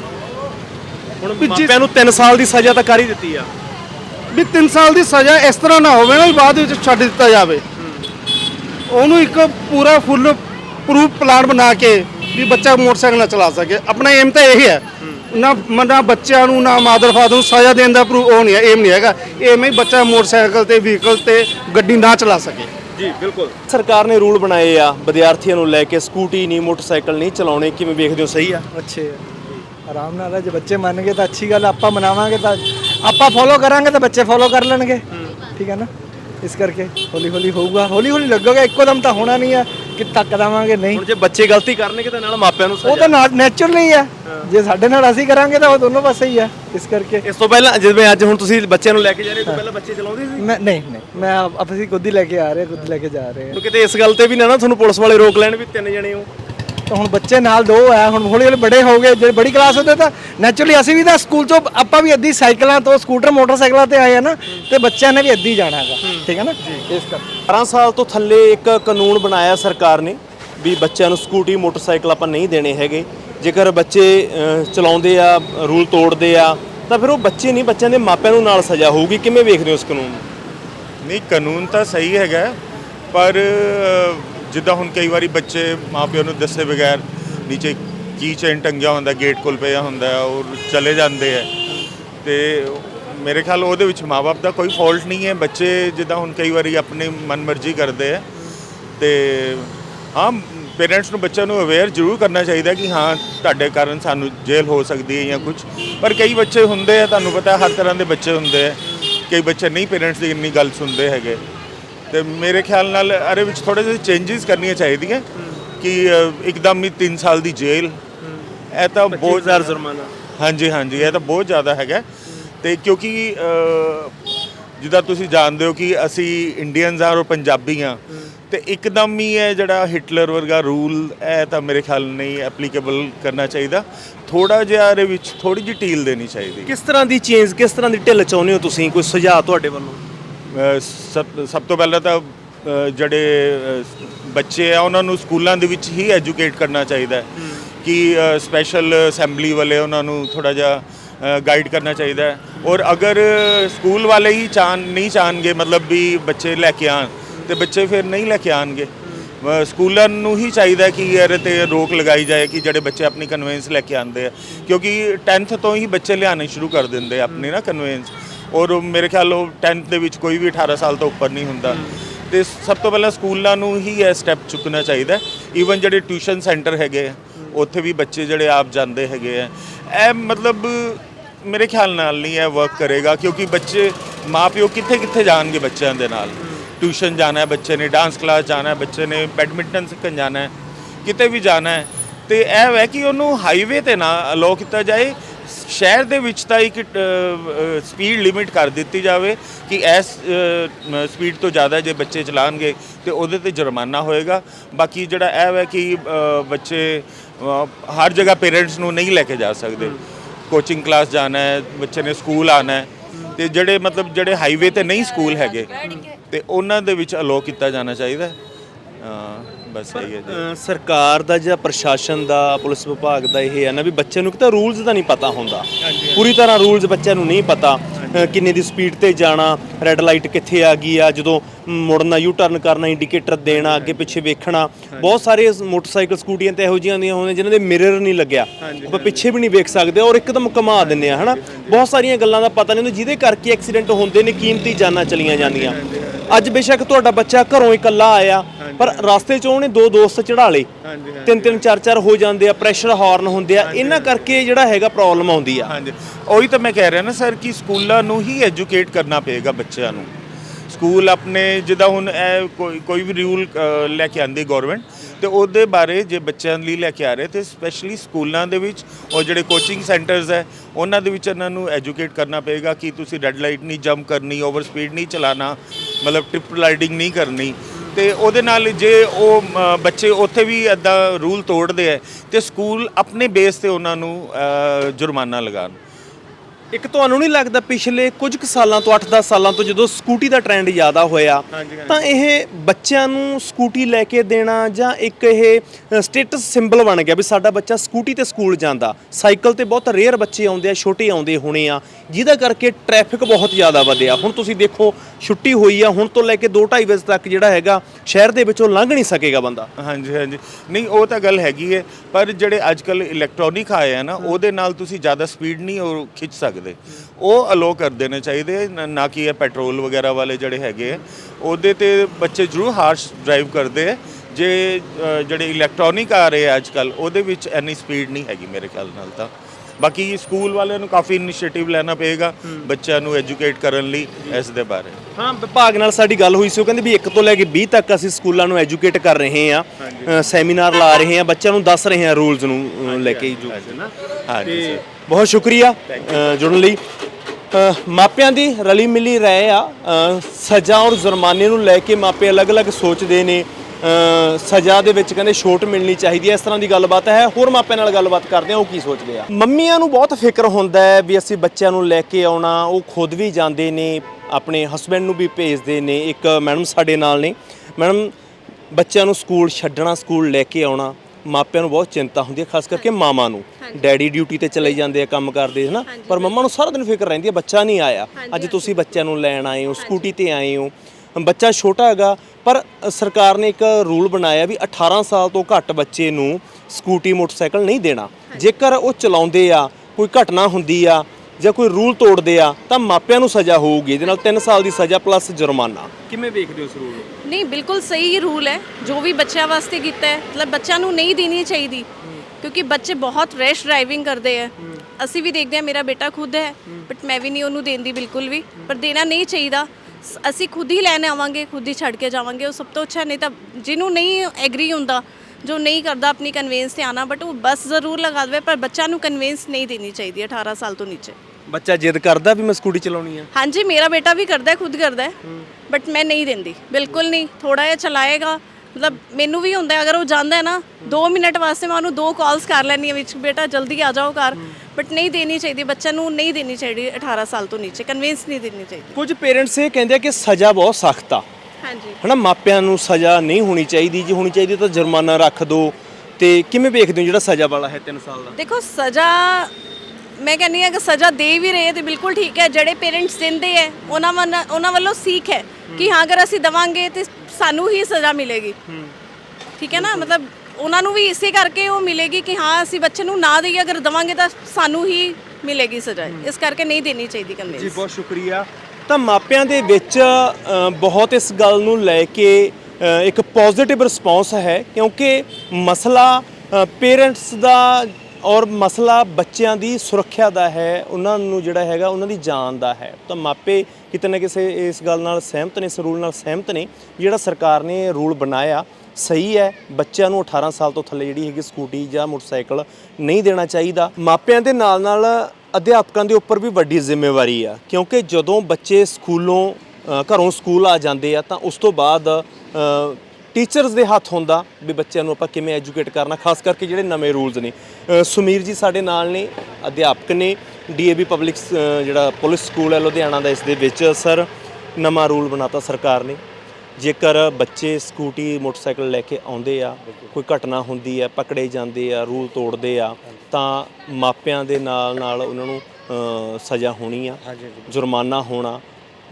ਹੁਣ ਮਾਪਿਆਂ ਨੂੰ 3 ਸਾਲ ਦੀ ਸਜ਼ਾ ਤਾਂ ਕਰ ਹੀ ਦਿੱਤੀ ਆ। ਵੀ 3 ਸਾਲ ਦੀ ਸਜ਼ਾ ਇਸ ਤਰ੍ਹਾਂ ਨਾ ਹੋਵੇ ਨਾ ਵੀ ਬਾਅਦ ਵਿੱਚ ਛੱਡ ਦਿੱਤਾ ਜਾਵੇ। ਉਹਨੂੰ ਇੱਕ ਪੂਰਾ ਫੁੱਲ ਪ੍ਰੂਫ ਪਲਾਨ ਬਣਾ ਕੇ ਵੀ ਬੱਚਾ ਮੋਟਰਸਾਈਕਲ ਨਾ ਚਲਾ ਸਕੇ। ਆਪਣਾ ਏਮ ਤਾਂ ਇਹੀ ਹੈ। ਨਾ ਨਾ ਬੱਚਿਆਂ ਨੂੰ ਨਾ ਮਾਦਰ ਫਾਦਰ ਨੂੰ ਸਜ਼ਾ ਦੇਣ ਦਾ ਪ੍ਰੂਫ ਉਹ ਨਹੀਂ ਹੈ ਏਮ ਨਹੀਂ ਹੈਗਾ। ਏਮ ਹੈ ਬੱਚਾ ਮੋਟਰਸਾਈਕਲ ਤੇ ਵਹੀਕਲ ਤੇ ਗੱਡੀ ਨਾ ਚਲਾ ਸਕੇ। ਜੀ ਬਿਲਕੁਲ। ਸਰਕਾਰ ਨੇ ਰੂਲ ਬਣਾਏ ਆ ਵਿਦਿਆਰਥੀਆਂ ਨੂੰ ਲੈ ਕੇ ਸਕੂਟੀ ਨਹੀਂ ਮੋਟਰਸਾਈਕਲ ਨਹੀਂ ਚਲਾਉਣੇ ਕਿਵੇਂ ਵੇਖਦੇ ਹੋ? ਸਹੀ ਆ? ਅੱਛੇ ਆ। ਆਰਾਮ ਨਾਲ ਜੇ ਬੱਚੇ ਮੰਨ ਗਏ ਤਾਂ ਅੱਛੀ ਗੱਲ ਆ, ਆਪਾਂ ਮਨਾਵਾਂਗੇ ਤਾਂ ਆਪਾਂ ਫੋਲੋ ਕਰਾਂਗੇ ਤਾਂ ਬੱਚੇ ਫੋਲੋ ਕਰ ਲੈਣਗੇ। ਠੀਕ ਹੈ ਨਾ? ਇਸ ਕਰਕੇ ਹੌਲੀ ਹੌਲੀ ਹੋਊਗਾ। ਹੌਲੀ ਹੌਲੀ ਲੱਗੇਗਾ ਇੱਕੋ ਦਮ ਤਾਂ ਹੋਣਾ ਨਹੀਂ ਆ ਕਿ ਤੱਕ ਦੇਵਾਂਗੇ ਨਹੀਂ। ਹੁਣ ਜੇ ਬੱਚੇ ਗਲਤੀ ਕਰਨਗੇ ਤਾਂ ਨਾਲ ਮਾਪਿਆਂ ਨੂੰ ਉਹ ਤਾਂ ਨੈਚੁਰਲੀ ਆ। ਜੇ ਸਾਡੇ ਨਾਲ ਅਸੀਂ ਕਰਾਂਗੇ ਤਾਂ ਉਹ ਦੋਨੋਂ ਪਾਸੇ ਹੀ ਆ। ਇਸ ਕਰਕੇ ਇਸ ਤੋਂ ਪਹਿਲਾਂ ਜਿਵੇਂ ਅੱਜ ਹੁਣ ਤੁਸੀਂ ਬੱਚਿਆਂ ਨੂੰ ਲੈ ਕੇ ਜਾ ਰਹੇ ਹੋ ਤੋਂ ਪਹਿਲਾਂ ਬੱਚੇ ਚਲਾਉਂਦੇ ਸੀ? ਮੈਂ ਨਹੀਂ ਨਹੀਂ। ਮੈਂ ਅਸੀਂ ਖੁਦ ਹੀ ਲੈ ਕੇ ਆ ਰਹੇ ਖੁਦ ਲੈ ਕੇ ਜਾ ਰਹੇ ਹਾਂ। ਕਿਤੇ ਇਸ ਗੱਲ ਤੇ ਵੀ ਨਾ ਨਾ ਤੁਹਾਨੂੰ ਪੁਲਿਸ ਵਾਲੇ ਰੋਕ ਲੈਣ ਵੀ ਤਿੰਨ ਜਣੇ ਹੋ। ਤਾਂ ਹੁਣ ਬੱਚੇ ਨਾਲ ਦੋ ਆ ਹੁਣ ਹੌਲੀ ਹੌਲੀ ਬੜੇ ਹੋ ਗਏ ਜਿਹੜੇ ਬੜੀ ਕਲਾਸ ਹੁੰਦੇ ਤਾਂ ਨੈਚੁਰਲੀ ਅਸੀਂ ਵੀ ਤਾਂ ਸਕੂਲ ਤੋਂ ਆਪਾਂ ਵੀ ਅੱਧੀ ਸਾਈਕਲਾਂ ਤੋਂ ਸਕੂਟਰ ਮੋਟਰਸਾਈਕਲਾਂ ਤੇ ਆਏ ਆ ਨਾ ਤੇ ਬੱਚਿਆਂ ਨੇ ਵੀ ਅੱਧੀ ਜਾਣਾ ਹੈਗਾ ਠੀਕ ਹੈ ਨਾ? ਇਸ ਕਰਕੇ। 18 ਸਾਲ ਤੋਂ ਥੱਲੇ ਇੱਕ ਕਾਨੂੰਨ ਬਣਾਇਆ ਸਰਕਾਰ ਨੇ ਵੀ ਬੱਚਿਆਂ ਨੂੰ ਸਕੂਟੀ ਮੋਟਰਸਾਈਕਲ ਆਪਾਂ ਨਹੀਂ ਦੇਣੇ ਹੈਗੇ। ਜੇਕਰ ਬੱਚੇ ਚਲਾਉਂਦੇ ਆ ਰੂਲ ਤੋੜਦੇ ਆ ਤਾਂ ਫਿਰ ਉਹ ਬੱਚੇ ਨਹੀਂ ਬੱਚਿਆਂ ਦੇ ਮਾਪਿਆਂ ਨੂੰ ਨਾਲ ਸਜ਼ਾ ਹੋਊਗੀ। ਕਿਵੇਂ ਵੇਖਦੇ ਹੋ ਇਸ ਕਾਨੂੰਨ ਨੂੰ? ਨਹੀਂ ਕਾਨੂੰਨ ਤਾਂ ਸਹੀ ਹੈਗਾ ਪਰ ਜਿੱਦਾਂ ਹੁਣ ਕਈ ਵਾਰੀ ਬੱਚੇ ਮਾਪਿਆਂ ਨੂੰ ਦੱਸੇ ਬਗੈਰ ਨੀਚੇ ਕੀ ਚੇਨ ਟੰਗਿਆ ਹੁੰਦਾ, ਗੇਟ ਕੋਲ ਪਿਆ ਹੁੰਦਾ ਹੈ ਔਰ ਚਲੇ ਜਾਂਦੇ ਆ। ਤੇ ਮੇਰੇ ਖਿਆਲ ਉਹਦੇ ਵਿੱਚ ਮਾਪੇ ਦਾ ਕੋਈ ਫਾਲਟ ਨਹੀਂ ਹੈ। ਬੱਚੇ ਜਿੱਦਾਂ ਹੁਣ ਕਈ ਵਾਰੀ ਆਪਣੀ ਮਨਮਰਜ਼ੀ ਕਰਦੇ ਆ। ਤੇ ਹਾਂ, ਪੇਰੈਂਟਸ ਨੂੰ ਬੱਚਿਆਂ ਨੂੰ ਅਵੇਅਰ ਜ਼ਰੂਰ ਕਰਨਾ ਚਾਹੀਦਾ ਕਿ ਹਾਂ, ਤੁਹਾਡੇ ਕਾਰਨ ਸਾਨੂੰ ਜੇਲ੍ਹ ਹੋ ਸਕਦੀ ਹੈ ਜਾਂ ਕੁਝ ਪਰ ਕਈ ਬੱਚੇ ਹੁੰਦੇ ਆ, ਤੁਹਾਨੂੰ ਪਤਾ ਹਰ ਤਰ੍ਹਾਂ ਦੇ ਬੱਚੇ ਹੁੰਦੇ ਆ। ਕਈ ਬੱਚੇ ਨਹੀਂ, ਪੇਰੈਂਟਸ ਦੀ ਇੰਨੀ ਗੱਲ ਸੁਣਦੇ ਹੈਗੇ। ਤੇ ਮੇਰੇ ਖਿਆਲ ਨਾਲ ਇਹਦੇ ਵਿੱਚ ਥੋੜੇ ਜਿਹੇ ਚੇਂਜਸ ਕਰਨੀਆਂ ਚਾਹੀਦੀਆਂ ਕਿ ਇੱਕਦਮ ਹੀ 3 ਸਾਲ ਦੀ ਜੇਲ੍ਹ। ਇਹ ਤਾਂ ਬਹੁਤ ਜ਼ਿਆਦਾ ਜੁਰਮਾਨਾ। ਹਾਂਜੀ ਹਾਂਜੀ ਇਹ ਤਾਂ ਬਹੁਤ ਜ਼ਿਆਦਾ ਹੈਗਾ। ਤੇ ਕਿਉਂਕਿ ਜਿੱਦਾਂ ਤੁਸੀਂ ਜਾਣਦੇ ਹੋ ਕਿ ਅਸੀਂ ਇੰਡੀਅਨਸ ਆ ਔਰ ਪੰਜਾਬੀ ਆ ਤੇ ਇੱਕਦਮ ਹੀ ਇਹ ਜਿਹੜਾ ਹਿਟਲਰ ਵਰਗਾ ਰੂਲ ਇਹ ਤਾਂ ਮੇਰੇ ਖਿਆਲ ਨਹੀਂ ਐਪਲੀਕੇਬਲ ਕਰਨਾ ਚਾਹੀਦਾ। ਥੋੜਾ ਜਿਹਾ ਇਹਦੇ ਵਿੱਚ ਥੋੜੀ ਜਿਹੀ ਢੀਲ ਦੇਣੀ ਚਾਹੀਦੀ। ਕਿਸ ਤਰ੍ਹਾਂ ਦੀ ਚੇਂਜ ਕਿਸ ਤਰ੍ਹਾਂ ਦੀ ਢਿੱਲ ਚਾਹੁੰਦੇ ਹੋ ਤੁਸੀਂ? ਕੋਈ ਸੁਝਾਅ ਤੁਹਾਡੇ ਵੱਲੋਂ? ਸਭ ਸਭ ਤੋਂ ਪਹਿਲਾਂ ਤਾਂ ਜਿਹੜੇ ਬੱਚੇ ਆ ਉਹਨਾਂ ਨੂੰ ਸਕੂਲਾਂ ਦੇ ਵਿੱਚ ਹੀ ਐਜੂਕੇਟ ਕਰਨਾ ਚਾਹੀਦਾ ਹੈ। ਕਿ ਸਪੈਸ਼ਲ ਅਸੈਂਬਲੀ ਵਾਲੇ ਉਹਨਾਂ ਨੂੰ ਥੋੜਾ ਜਿਹਾ ਗਾਈਡ ਕਰਨਾ ਚਾਹੀਦਾ ਹੈ। ਔਰ ਅਗਰ ਸਕੂਲ ਵਾਲੇ ਹੀ ਚਾਹਨ ਨਹੀਂ ਚਾਹਣਗੇ ਮਤਲਬ ਵੀ ਬੱਚੇ ਲੈ ਕੇ ਆਣ ਤੇ ਬੱਚੇ ਫਿਰ ਨਹੀਂ ਲੈ ਕੇ ਆਣਗੇ ਸਕੂਲਾਂ ਨੂੰ ਹੀ ਚਾਹੀਦਾ ਕਿ ਇਹਦੇ ਤੇ ਰੋਕ ਲਗਾਈ ਜਾਏ ਕਿ ਜਿਹੜੇ ਬੱਚੇ ਆਪਣੀ ਕਨਵੈਂਸ ਲੈ ਕੇ ਆਉਂਦੇ ਆ। ਕਿਉਂਕਿ 10th ਤੋਂ ਹੀ ਬੱਚੇ ਲਿਆਉਣੇ ਸ਼ੁਰੂ ਕਰ ਦਿੰਦੇ ਆ ਆਪਣੀ ਨਾ ਕਨਵੈਂਸ ਔਰ ਮੇਰੇ ਖਿਆਲ ਉਹ 10th ਦੇ ਵਿੱਚ ਕੋਈ ਵੀ 18 ਸਾਲ ਤੋਂ ਉੱਪਰ ਨਹੀਂ ਹੁੰਦਾ। ਤੇ ਸਭ ਤੋਂ ਪਹਿਲਾਂ ਸਕੂਲਾਂ ਨੂੰ ਹੀ ਇਹ ਸਟੈਪ ਚੁੱਕਣਾ ਚਾਹੀਦਾ ਈਵਨ ਜਿਹੜੇ ਟਿਊਸ਼ਨ ਸੈਂਟਰ ਹੈਗੇ ਆ, ਉੱਥੇ ਵੀ ਬੱਚੇ ਜਿਹੜੇ ਆਪ ਜਾਂਦੇ ਹੈਗੇ ਆ। ਇਹ ਮਤਲਬ ਮੇਰੇ ਖਿਆਲ ਨਾਲ ਨਹੀਂ ਇਹ ਵਰਕ ਕਰੇਗਾ, ਕਿਉਂਕਿ ਬੱਚੇ, ਮਾਪਿਓ ਕਿੱਥੇ ਕਿੱਥੇ ਜਾਣਗੇ ਬੱਚਿਆਂ ਦੇ ਨਾਲ? ਟਿਊਸ਼ਨ ਜਾਣਾ ਹੈ, ਬੱਚੇ ਨੇ ਡਾਂਸ ਕਲਾਸ ਜਾਣਾ ਹੈ, ਬੱਚੇ ਨੇ ਬੈਡਮਿੰਟਨ ਸਿੱਖਣ ਜਾਣਾ ਹੈ, ਕਿਤੇ ਵੀ ਜਾਣਾ ਹੈ। ਤੇ ਇਹ ਹੈ ਕਿ ਉਹਨੂੰ ਹਾਈਵੇ ਤੇ ਨਾ ਅਲੋ ਕੀਤਾ ਜਾਏ ਸ਼ਹਿਰ ਦੇ ਵਿੱਚ ਤਾਂ ਇੱਕ ਸਪੀਡ ਲਿਮਿਟ ਕਰ ਦਿੱਤੀ ਜਾਵੇ ਕਿ ਇਸ ਸਪੀਡ ਤੋਂ ਜ਼ਿਆਦਾ ਜੇ ਬੱਚੇ ਚਲਾਣਗੇ ਤੇ ਉਹਦੇ ਤੇ ਜੁਰਮਾਨਾ ਹੋਏਗਾ। ਬਾਕੀ ਜਿਹੜਾ ਇਹ ਹੈ ਕਿ ਬੱਚੇ ਹਰ ਜਗ੍ਹਾ ਪੇਰੈਂਟਸ ਨੂੰ ਨਹੀਂ ਲੈ ਕੇ ਜਾ ਸਕਦੇ। ਕੋਚਿੰਗ ਕਲਾਸ ਜਾਣਾ ਹੈ, ਬੱਚੇ ਨੇ ਸਕੂਲ ਆਣਾ ਹੈ। ਤੇ ਜਿਹੜੇ ਮਤਲਬ ਜਿਹੜੇ ਹਾਈਵੇ ਤੇ ਨਹੀਂ ਸਕੂਲ ਹੈਗੇ, ਤੇ ਉਹਨਾਂ ਦੇ ਵਿੱਚ ਅਲੋ ਕੀਤਾ ਜਾਣਾ ਚਾਹੀਦਾ ਹੈ। ਬਸ ਇਹੀ ਹੈ ਜੀ। ਸਰਕਾਰ ਦਾ ਜਾਂ ਪ੍ਰਸ਼ਾਸਨ ਦਾ ਪੁਲਿਸ ਵਿਭਾਗ ਦਾ ਇਹ ਹੈ ਨਾ ਵੀ ਬੱਚੇ ਨੂੰ ਕਿਤਾ ਰੂਲਸ ਦਾ ਨਹੀਂ ਪਤਾ ਹੁੰਦਾ। ਪੂਰੀ ਤਰ੍ਹਾਂ ਰੂਲਸ ਬੱਚਿਆਂ ਨੂੰ ਨਹੀਂ ਪਤਾ ਕਿੰਨੇ ਦੀ ਸਪੀਡ ਤੇ ਜਾਣਾ ਰੈੱਡ ਲਾਈਟ ਕਿੱਥੇ ਆ ਗਈ ਆ ਜਦੋਂ ਮੁੜਨਾ ਯੂ ਟਰਨ ਕਰਨਾ ਇੰਡੀਕੇਟਰ ਦੇਣਾ ਅੱਗੇ ਪਿੱਛੇ ਵੇਖਣਾ। ਬਹੁਤ ਸਾਰੇ ਮੋਟਰਸਾਈਕਲ ਸਕੂਟੀਆਂ ਤੇ ਇਹੋ ਜਿਹੀਆਂ ਹੁੰਦੀਆਂ ਹੁੰਦੀਆਂ ਜਿਨ੍ਹਾਂ ਦੇ ਮਿਰਰ ਨਹੀਂ ਲੱਗਿਆ। ਆਪਾਂ ਪਿੱਛੇ ਵੀ ਨਹੀਂ ਵੇਖ ਸਕਦੇ ਔਰ ਇੱਕਦਮ ਕਮਾ ਦਿੰਦੇ ਆ ਹਨਾ? ਬਹੁਤ ਸਾਰੀਆਂ ਗੱਲਾਂ ਦਾ ਪਤਾ ਨਹੀਂ ਹੁੰਦਾ ਜਿਹਦੇ ਕਰਕੇ ਐਕਸੀਡੈਂਟ ਹੁੰਦੇ ਨੇ ਕੀਮਤੀ ਜਾਨਾਂ ਚਲੀਆਂ ਜਾਂਦੀਆਂ। ਅੱਜ ਬੇਸ਼ੱਕ ਤੁਹਾਡਾ ਬੱਚਾ ਘਰੋਂ ਇਕੱਲਾ ਆਇਆ ਪਰ ਰਸਤੇ 'ਚ ਉਹਨੇ ਦੋ ਦੋਸਤ ਚੜਾ ਲਏ। ਤਿੰਨ ਤਿੰਨ ਚਾਰ ਚਾਰ ਹੋ ਜਾਂਦੇ ਆ ਪ੍ਰੈਸ਼ਰ ਹਾਰਨ ਹੁੰਦੇ ਆ। ਇਹਨਾਂ ਕਰਕੇ ਜਿਹੜਾ ਹੈਗਾ ਪ੍ਰੋਬਲਮ ਆਉਂਦੀ ਆ। ਹਾਂਜੀ। ਉਹੀ ਤਾਂ ਮੈਂ ਕਹਿ ਰਿਹਾ ਨਾ ਸਰ ਕਿ ਸਕੂਲਾਂ ਨੂੰ ਹੀ ਐਜੂਕੇਟ ਕਰਨਾ ਪਏਗਾ ਬੱਚਿਆਂ ਨੂੰ। ਸਕੂਲ ਆਪਣੇ ਜਿੱਦਾਂ ਹੁਣ ਇਹ ਕੋਈ ਕੋਈ ਵੀ ਰੂਲ ਲੈ ਕੇ ਆਂਦੀ ਗਵਰਨਮੈਂਟ ਤੇ ਉਹਦੇ ਬਾਰੇ ਜੇ ਬੱਚਿਆਂ ਲਈ ਲੈ ਕੇ ਆ ਰਹੇ ਤੇ ਸਪੈਸ਼ਲੀ ਸਕੂਲਾਂ ਦੇ ਵਿੱਚ ਔਰ ਜਿਹੜੇ ਕੋਚਿੰਗ ਸੈਂਟਰਸ ਹੈ ਉਹਨਾਂ ਦੇ ਵਿੱਚ ਇਹਨਾਂ ਨੂੰ ਐਜੂਕੇਟ ਕਰਨਾ ਪਏਗਾ ਕਿ ਤੁਸੀਂ ਰੈੱਡ ਲਾਈਟ ਨਹੀਂ ਜੰਪ ਕਰਨੀ ਓਵਰ ਸਪੀਡ ਨਹੀਂ ਚਲਾਣਾ ਮਤਲਬ ਟ੍ਰਿਪ ਰਾਈਡਿੰਗ ਨਹੀਂ ਕਰਨੀ। ਤੇ ਉਹਦੇ ਨਾਲ ਜੇ ਉਹ ਅ, ਬੱਚੇ ਉੱਥੇ ਵੀ ਐਦਾਂ ਰੂਲ ਤੋੜਦੇ ਆ ਤੇ ਸਕੂਲ ਆਪਣੇ ਬੇਸ ਤੇ ਉਹਨਾਂ ਨੂੰ ਅ, ਜੁਰਮਾਨਾ ਲਗਾਉਣ। ਇੱਕ ਤੁਹਾਨੂੰ ਨਹੀਂ ਲੱਗਦਾ ਪਿਛਲੇ ਕੁਝ ਕੁ ਸਾਲਾਂ ਤੋਂ 8-10 ਸਾਲਾਂ ਤੋਂ ਜਦੋਂ ਸਕੂਟੀ ਦਾ ਟ੍ਰੈਂਡ ਜ਼ਿਆਦਾ ਹੋਇਆ ਤਾਂ ਇਹ ਬੱਚਿਆਂ ਨੂੰ ਸਕੂਟੀ ਲੈ ਕੇ ਦੇਣਾ ਜਾਂ ਇੱਕ ਇਹ ਸਟੇਟਸ ਸਿੰਬਲ ਬਣ ਗਿਆ ਵੀ ਸਾਡਾ ਬੱਚਾ ਸਕੂਟੀ ਤੇ ਸਕੂਲ ਜਾਂਦਾ। ਸਾਈਕਲ ਤੇ ਬਹੁਤ ਰੇਅਰ ਬੱਚੇ ਆਉਂਦੇ ਆ ਛੋਟੇ ਆਉਂਦੇ ਹੋਣੇ ਆ ਜਿਹਦਾ ਕਰਕੇ ਟ੍ਰੈਫਿਕ ਬਹੁਤ ਜ਼ਿਆਦਾ ਵਧਿਆ। ਹੁਣ ਤੁਸੀਂ ਦੇਖੋ ਛੁੱਟੀ ਹੋਈ ਆ ਹੁਣ ਤੋਂ ਲੈ ਕੇ 2-2.5 ਵਜੇ ਤੱਕ ਜਿਹੜਾ ਹੈਗਾ ਸ਼ਹਿਰ ਦੇ ਵਿੱਚੋਂ ਲੰਘ ਨਹੀਂ ਸਕੇਗਾ ਬੰਦਾ। ਹਾਂਜੀ ਹਾਂਜੀ। ਨਹੀਂ ਉਹ ਤਾਂ ਗੱਲ ਹੈਗੀ ਹੈ ਪਰ ਜਿਹੜੇ ਅੱਜ ਕੱਲ ਇਲੈਕਟ੍ਰੋਨਿਕ ਆਏ ਆ ਨਾ ਉਹਦੇ ਨਾਲ ਤੁਸੀਂ ਜ਼ਿਆਦਾ ਸਪੀਡ ਨਹੀਂ ਉਹ ਖਿੱਚ ਸਕਦੇ। ਸਕਦੇ। ਉਹ ਅਲੋ ਕਰ ਦੇਣੇ ਚਾਹੀਦੇ ਨਾ- ਨਾ ਕਿ ਇਹ ਪੈਟਰੋਲ ਵਗੈਰਾ ਵਾਲੇ ਜਿਹੜੇ ਹੈਗੇ ਆ। ਉਹਦੇ ਤੇ ਬੱਚੇ ਜ਼ਰੂਰ ਹਾਰਸ਼ ਡਰਾਈਵ ਕਰਦੇ ਆ। ਜੇ ਅ, ਜਿਹੜੇ ਇਲੈਕਟ੍ਰੋਨਿਕ ਆ ਰਹੇ ਆ ਅੱਜ ਕੱਲ ਉਹਦੇ ਵਿੱਚ ਐਨੀ ਸਪੀਡ ਨਹੀਂ ਹੈਗੀ ਮੇਰੇ ਖਿਆਲ ਨਾਲ ਤਾਂ। ਬਾਕੀ ਸਕੂਲ ਵਾਲਿਆਂ ਨੂੰ ਕਾਫੀ ਇਨੀਸ਼ੀਏਟਿਵ ਲੈਣਾ ਪਏਗਾ ਬੱਚਿਆਂ ਨੂੰ ਐਜੂਕੇਟ ਕਰਨ ਲਈ ਇਸ ਦੇ ਬਾਰੇ। ਹਾਂ ਵਿਭਾਗ ਨਾਲ ਸਾਡੀ ਗੱਲ ਹੋਈ ਸੀ ਉਹ ਕਹਿੰਦੇ ਵੀ 1 ਤੋਂ ਲੈ ਕੇ 20 ਤੱਕ ਅਸੀਂ ਸਕੂਲਾਂ ਨੂੰ ਐਜੂਕੇਟ ਕਰ ਰਹੇ ਆ ਸੈਮੀਨਾਰ ਲਾ ਰਹੇ ਆ ਬੱਚਿਆਂ ਨੂੰ ਦੱਸ ਰਹੇ ਆ ਰੂਲਸ ਨੂੰ ਲੈ ਕੇ ਜੋ ਹਾਂਜੀ। ਤੇ ਸਰ ਬਹੁਤ ਸ਼ੁਕਰੀਆ ਜੁੜਨ ਲਈ। ਮਾਪਿਆਂ ਦੀ ਰਲੀ ਮਿਲੀ ਰਾਏ ਆ ਸਜ਼ਾ ਔਰ ਜੁਰਮਾਨੇ ਨੂੰ ਲੈ ਕੇ ਮਾਪੇ ਅਲੱਗ-ਅਲੱਗ ਸੋਚਦੇ ਨੇ ਸਜ਼ਾ ਦੇ ਵਿੱਚ ਕਹਿੰਦੇ ਛੋਟ ਮਿਲਣੀ ਚਾਹੀਦੀ ਹੈ। ਇਸ ਤਰ੍ਹਾਂ ਦੀ ਗੱਲਬਾਤ ਹੈ। ਹੋਰ ਮਾਪਿਆਂ ਨਾਲ ਗੱਲਬਾਤ ਕਰਦੇ ਆ ਉਹ ਕੀ ਸੋਚਦੇ ਆ? ਮੰਮੀਆਂ ਨੂੰ ਬਹੁਤ ਫਿਕਰ ਹੁੰਦਾ ਹੈ ਵੀ ਅਸੀਂ ਬੱਚਿਆਂ ਨੂੰ ਲੈ ਕੇ ਆਉਣਾ ਉਹ ਖੁਦ ਵੀ ਜਾਂਦੇ ਨੇ ਆਪਣੇ ਹਸਬੰਡ ਨੂੰ ਵੀ ਭੇਜਦੇ ਨੇ ਇੱਕ ਮੈਡਮ ਸਾਡੇ ਨਾਲ ਨੇ। ਮੈਡਮ ਬੱਚਿਆਂ ਨੂੰ ਸਕੂਲ ਛੱਡਣਾ ਸਕੂਲ ਲੈ ਕੇ ਆਉਣਾ ਮਾਪਿਆਂ ਨੂੰ ਬਹੁਤ ਚਿੰਤਾ ਹੁੰਦੀ ਹੈ ਖਾਸ ਕਰਕੇ ਮਾਵਾਂ ਨੂੰ। ਡੈਡੀ ਡਿਊਟੀ ਤੇ ਚਲੇ ਜਾਂਦੇ ਆ ਕੰਮ ਕਰਦੇ ਹਨਾ? ਪਰ ਮੰਮਾ ਨੂੰ ਸਾਰਾ ਦਿਨ ਫਿਕਰ ਰਹਿੰਦੀ ਹੈ ਬੱਚਾ ਨਹੀਂ ਆਇਆ। ਅੱਜ ਤੁਸੀਂ ਬੱਚਿਆਂ ਨੂੰ ਲੈਣ ਆਏ ਹੋ ਸਕੂਟੀ ਤੇ ਆਏ ਹੋ। ਬੱਚਾ ਛੋਟਾ ਹੈਗਾ ਪਰ ਸਰਕਾਰ ਨੇ ਇੱਕ ਰੂਲ ਬਣਾਇਆ ਵੀ 18 ਸਾਲ ਤੋਂ ਘੱਟ ਬੱਚੇ ਨੂੰ ਸਕੂਟੀ ਮੋਟਰਸਾਈਕਲ ਨਹੀਂ ਦੇਣਾ। ਜੇਕਰ ਉਹ ਚਲਾਉਂਦੇ ਆ ਕੋਈ ਘਟਨਾ ਹੁੰਦੀ ਆ ਜਾਂ ਕੋਈ ਰੂਲ ਤੋੜਦੇ ਆ ਤਾਂ ਮਾਪਿਆਂ ਨੂੰ ਸਜ਼ਾ ਹੋਊਗੀ। ਇਹਦੇ ਨਾਲ 3 ਸਾਲ ਦੀ ਸਜ਼ਾ ਪਲੱਸ ਜੁਰਮਾਨਾ। ਕਿਵੇਂ ਵੇਖਦੇ ਹੋ ਇਸ ਰੂਲ ਨੂੰ? ਨਹੀਂ ਬਿਲਕੁਲ ਸਹੀ ਰੂਲ ਹੈ। ਜੋ ਵੀ ਬੱਚਿਆਂ ਵਾਸਤੇ ਕੀਤਾ ਹੈ ਮਤਲਬ ਬੱਚਿਆਂ ਨੂੰ ਨਹੀਂ ਦੇਣੀ ਚਾਹੀਦੀ। ਕਿਉਂਕਿ ਬੱਚੇ ਬਹੁਤ ਰੈਸ਼ ਡਰਾਈਵਿੰਗ ਕਰਦੇ ਆ। ਅਸੀਂ ਵੀ ਦੇਖਦੇ ਆ ਮੇਰਾ ਬੇਟਾ ਖੁਦ ਹੈ। ਬਟ ਮੈਂ ਵੀ ਨਹੀਂ ਉਹਨੂੰ ਦੇਂਦੀ ਬਿਲਕੁਲ ਵੀ। ਪਰ ਦੇਣਾ ਨਹੀਂ ਚਾਹੀਦਾ। ਅਸੀਂ ਖੁਦ ਹੀ ਲੈਣ ਆਵਾਂਗੇ ਖੁਦ ਹੀ ਛੱਡ ਕੇ ਜਾਵਾਂਗੇ ਉਹ ਸਭ ਤੋਂ ਅੱਛਾ ਨਹੀਂ ਤਾਂ ਜਿਹਨੂੰ ਨਹੀਂ ਐਗਰੀ ਹੁੰਦਾ ਜੋ ਨਹੀਂ ਕਰਦਾ ਆਪਣੀ ਕਨਵੈਂਸ ਤੇ ਆਣਾ ਬਟ ਉਹ ਬੱਸ ਜ਼ਰੂਰ ਲਗਾ ਦੇਵੇ ਪਰ ਬੱਚਿਆਂ ਨੂੰ ਕਨਵੈਂਸ ਨਹੀਂ ਦੇਣੀ ਚਾਹੀਦੀ 18 ਸਾਲ ਤੋਂ ਨੀਚੇ। ਬੱਚਾ ਜਿੱਦ ਕਰਦਾ ਵੀ ਮੈਂ ਸਕੂਟੀ ਚਲਾਉਣੀ ਆ? ਹਾਂਜੀ ਮੇਰਾ ਬੇਟਾ ਵੀ ਕਰਦਾ ਖੁਦ ਕਰਦਾ ਬਟ ਮੈਂ ਨਹੀਂ ਦਿੰਦੀ ਬਿਲਕੁਲ ਨਹੀਂ ਥੋੜਾ ਜਿਹਾ ਚਲਾਏਗਾ ਮਤਲਬ ਮੈਨੂੰ ਵੀ ਹੁੰਦਾ ਅਗਰ ਉਹ ਜਾਂਦਾ ਹੈ ਨਾ 2 ਮਿੰਟ ਵਾਸਤੇ ਮੈਂ ਉਹਨੂੰ ਦੋ ਕਾਲਸ ਕਰ ਲੈਂਦੀ ਹਾਂ ਵਿੱਚ ਬੇਟਾ ਜਲਦੀ ਆ ਜਾਓ ਘਰ ਬਟ ਨਹੀਂ ਦੇਣੀ ਚਾਹੀਦੀ ਬੱਚਿਆਂ ਨੂੰ ਨਹੀਂ ਦੇਣੀ ਚਾਹੀਦੀ 18 ਸਾਲ ਤੋਂ ਨੀਚੇ ਕਨਵਿੰਸ ਨਹੀਂ ਦੇਣੀ ਚਾਹੀਦੀ। ਕੁਝ ਪੇਰੈਂਟਸ ਇਹ ਕਹਿੰਦੇ ਆ ਕਿ ਸਜ਼ਾ ਬਹੁਤ ਸਖਤ ਆ। ਹਾਂਜੀ। ਹਨਾ ਮਾਪਿਆਂ ਨੂੰ ਸਜ਼ਾ ਨਹੀਂ ਹੋਣੀ ਚਾਹੀਦੀ ਜੇ ਹੋਣੀ ਚਾਹੀਦੀ ਤਾਂ ਜੁਰਮਾਨਾ ਰੱਖ ਦਿਓ ਤੇ ਕਿਵੇਂ ਵੇਖਦੇ ਹੋ ਜਿਹੜਾ ਸਜ਼ਾ ਵਾਲਾ ਹੈ 3 ਸਾਲ ਦਾ? ਦੇਖੋ ਸਜ਼ਾ ਮੈਂ ਕਹਿੰਦੀ ਹਾਂ ਕਿ ਸਜ਼ਾ ਦੇ ਵੀ ਰਹੇ ਤੇ ਬਿਲਕੁਲ ਠੀਕ ਹੈ ਜਿਹੜੇ ਪੇਰੈਂਟਸ ਦਿੰਦੇ ਹੈ ਉਹਨਾਂ ਵੱਲ ਉਹਨਾਂ ਵੱਲੋਂ ਸੀਖ ਹੈ ਕਿ ਹਾਂ ਅਗਰ ਅਸੀਂ ਦਵਾਂਗੇ ਤੇ ਸਾਨੂੰ ਹੀ ਸਜ਼ਾ ਮਿਲੇਗੀ। ਠੀਕ ਹੈ ਨਾ? ਮਤਲਬ ਉਹਨਾਂ ਨੂੰ ਵੀ ਇਸੇ ਕਰਕੇ ਉਹ ਮਿਲੇਗੀ ਕਿ ਹਾਂ, ਅਸੀਂ ਬੱਚੇ ਨੂੰ ਨਾ ਦੇਈਏ, ਅਗਰ ਦਵਾਂਗੇ ਤਾਂ ਸਾਨੂੰ ਹੀ ਮਿਲੇਗੀ ਸਜ਼ਾ। ਇਸ ਕਰਕੇ ਨਹੀਂ ਦੇਣੀ ਚਾਹੀਦੀ ਜੀ, ਬਹੁਤ ਸ਼ੁਕਰੀਆ। ਤਾਂ ਮਾਪਿਆਂ ਦੇ ਵਿੱਚ ਬਹੁਤ ਇਸ ਗੱਲ ਨੂੰ ਲੈ ਕੇ ਇੱਕ ਪੋਜ਼ਿਟਿਵ ਰਿਸਪੌਂਸ ਹੈ, ਕਿਉਂਕਿ ਮਸਲਾ ਪੇਰੈਂਟਸ ਦਾ ਔਰ ਮਸਲਾ ਬੱਚਿਆਂ ਦੀ ਸੁਰੱਖਿਆ ਦਾ ਹੈ, ਉਹਨਾਂ ਨੂੰ ਜਿਹੜਾ ਹੈਗਾ, ਉਹਨਾਂ ਦੀ ਜਾਨ ਦਾ ਹੈ। ਤਾਂ ਮਾਪੇ ਕਿਤੇ ਨਾ ਕਿਸੇ ਇਸ ਗੱਲ ਨਾਲ ਸਹਿਮਤ ਨੇ, ਇਸ ਰੂਲ ਨਾਲ ਸਹਿਮਤ ਨੇ, ਜਿਹੜਾ ਸਰਕਾਰ ਨੇ ਰੂਲ ਬਣਾਇਆ ਸਹੀ ਹੈ ਬੱਚਿਆਂ ਨੂੰ 18 ਸਾਲ ਤੋਂ ਥੱਲੇ ਜਿਹੜੀ ਹੈਗੀ ਸਕੂਟੀ ਜਾਂ ਮੋਟਰਸਾਈਕਲ ਨਹੀਂ ਦੇਣਾ ਚਾਹੀਦਾ। ਮਾਪਿਆਂ ਦੇ ਨਾਲ ਨਾਲ ਅਧਿਆਪਕਾਂ ਦੇ ਉੱਪਰ ਵੀ ਵੱਡੀ ਜ਼ਿੰਮੇਵਾਰੀ ਆ ਕਿਉਂਕਿ ਜਦੋਂ ਬੱਚੇ ਸਕੂਲੋਂ ਘਰੋਂ ਸਕੂਲ ਆ ਜਾਂਦੇ ਆ ਤਾਂ ਉਸ ਤੋਂ ਬਾਅਦ ਟੀਚਰਸ ਦੇ ਹੱਥ ਹੁੰਦਾ ਵੀ ਬੱਚਿਆਂ ਨੂੰ ਆਪਾਂ ਕਿਵੇਂ ਐਜੂਕੇਟ ਕਰਨਾ ਖਾਸ ਕਰਕੇ ਜਿਹੜੇ ਨਵੇਂ ਰੂਲਸ ਨੇ। ਅ, ਸੁਮੀਰ ਜੀ ਸਾਡੇ ਨਾਲ ਨੇ ਅਧਿਆਪਕ ਨੇ ਡੀਏਬੀ ਪਬਲਿਕ ਜਿਹੜਾ ਪੁਲਿਸ ਸਕੂਲ ਹੈ ਲੁਧਿਆਣਾ ਦਾ ਇਸ ਦੇ ਵਿੱਚ ਸਰ ਨਵਾਂ ਰੂਲ ਬਣਾਤਾ ਸਰਕਾਰ ਨੇ। ਜੇਕਰ ਬੱਚੇ ਸਕੂਟੀ ਮੋਟਰਸਾਈਕਲ ਲੈ ਕੇ ਆਉਂਦੇ ਆ ਕੋਈ ਘਟਨਾ ਹੁੰਦੀ ਹੈ ਪਕੜੇ ਜਾਂਦੇ ਆ ਰੂਲ ਤੋੜਦੇ ਆ ਤਾਂ ਮਾਪਿਆਂ ਦੇ ਨਾਲ ਨਾਲ ਉਹਨਾਂ ਨੂੰ ਅ, ਸਜ਼ਾ ਹੋਣੀ ਆ ਜੁਰਮਾਨਾ ਹੋਣਾ।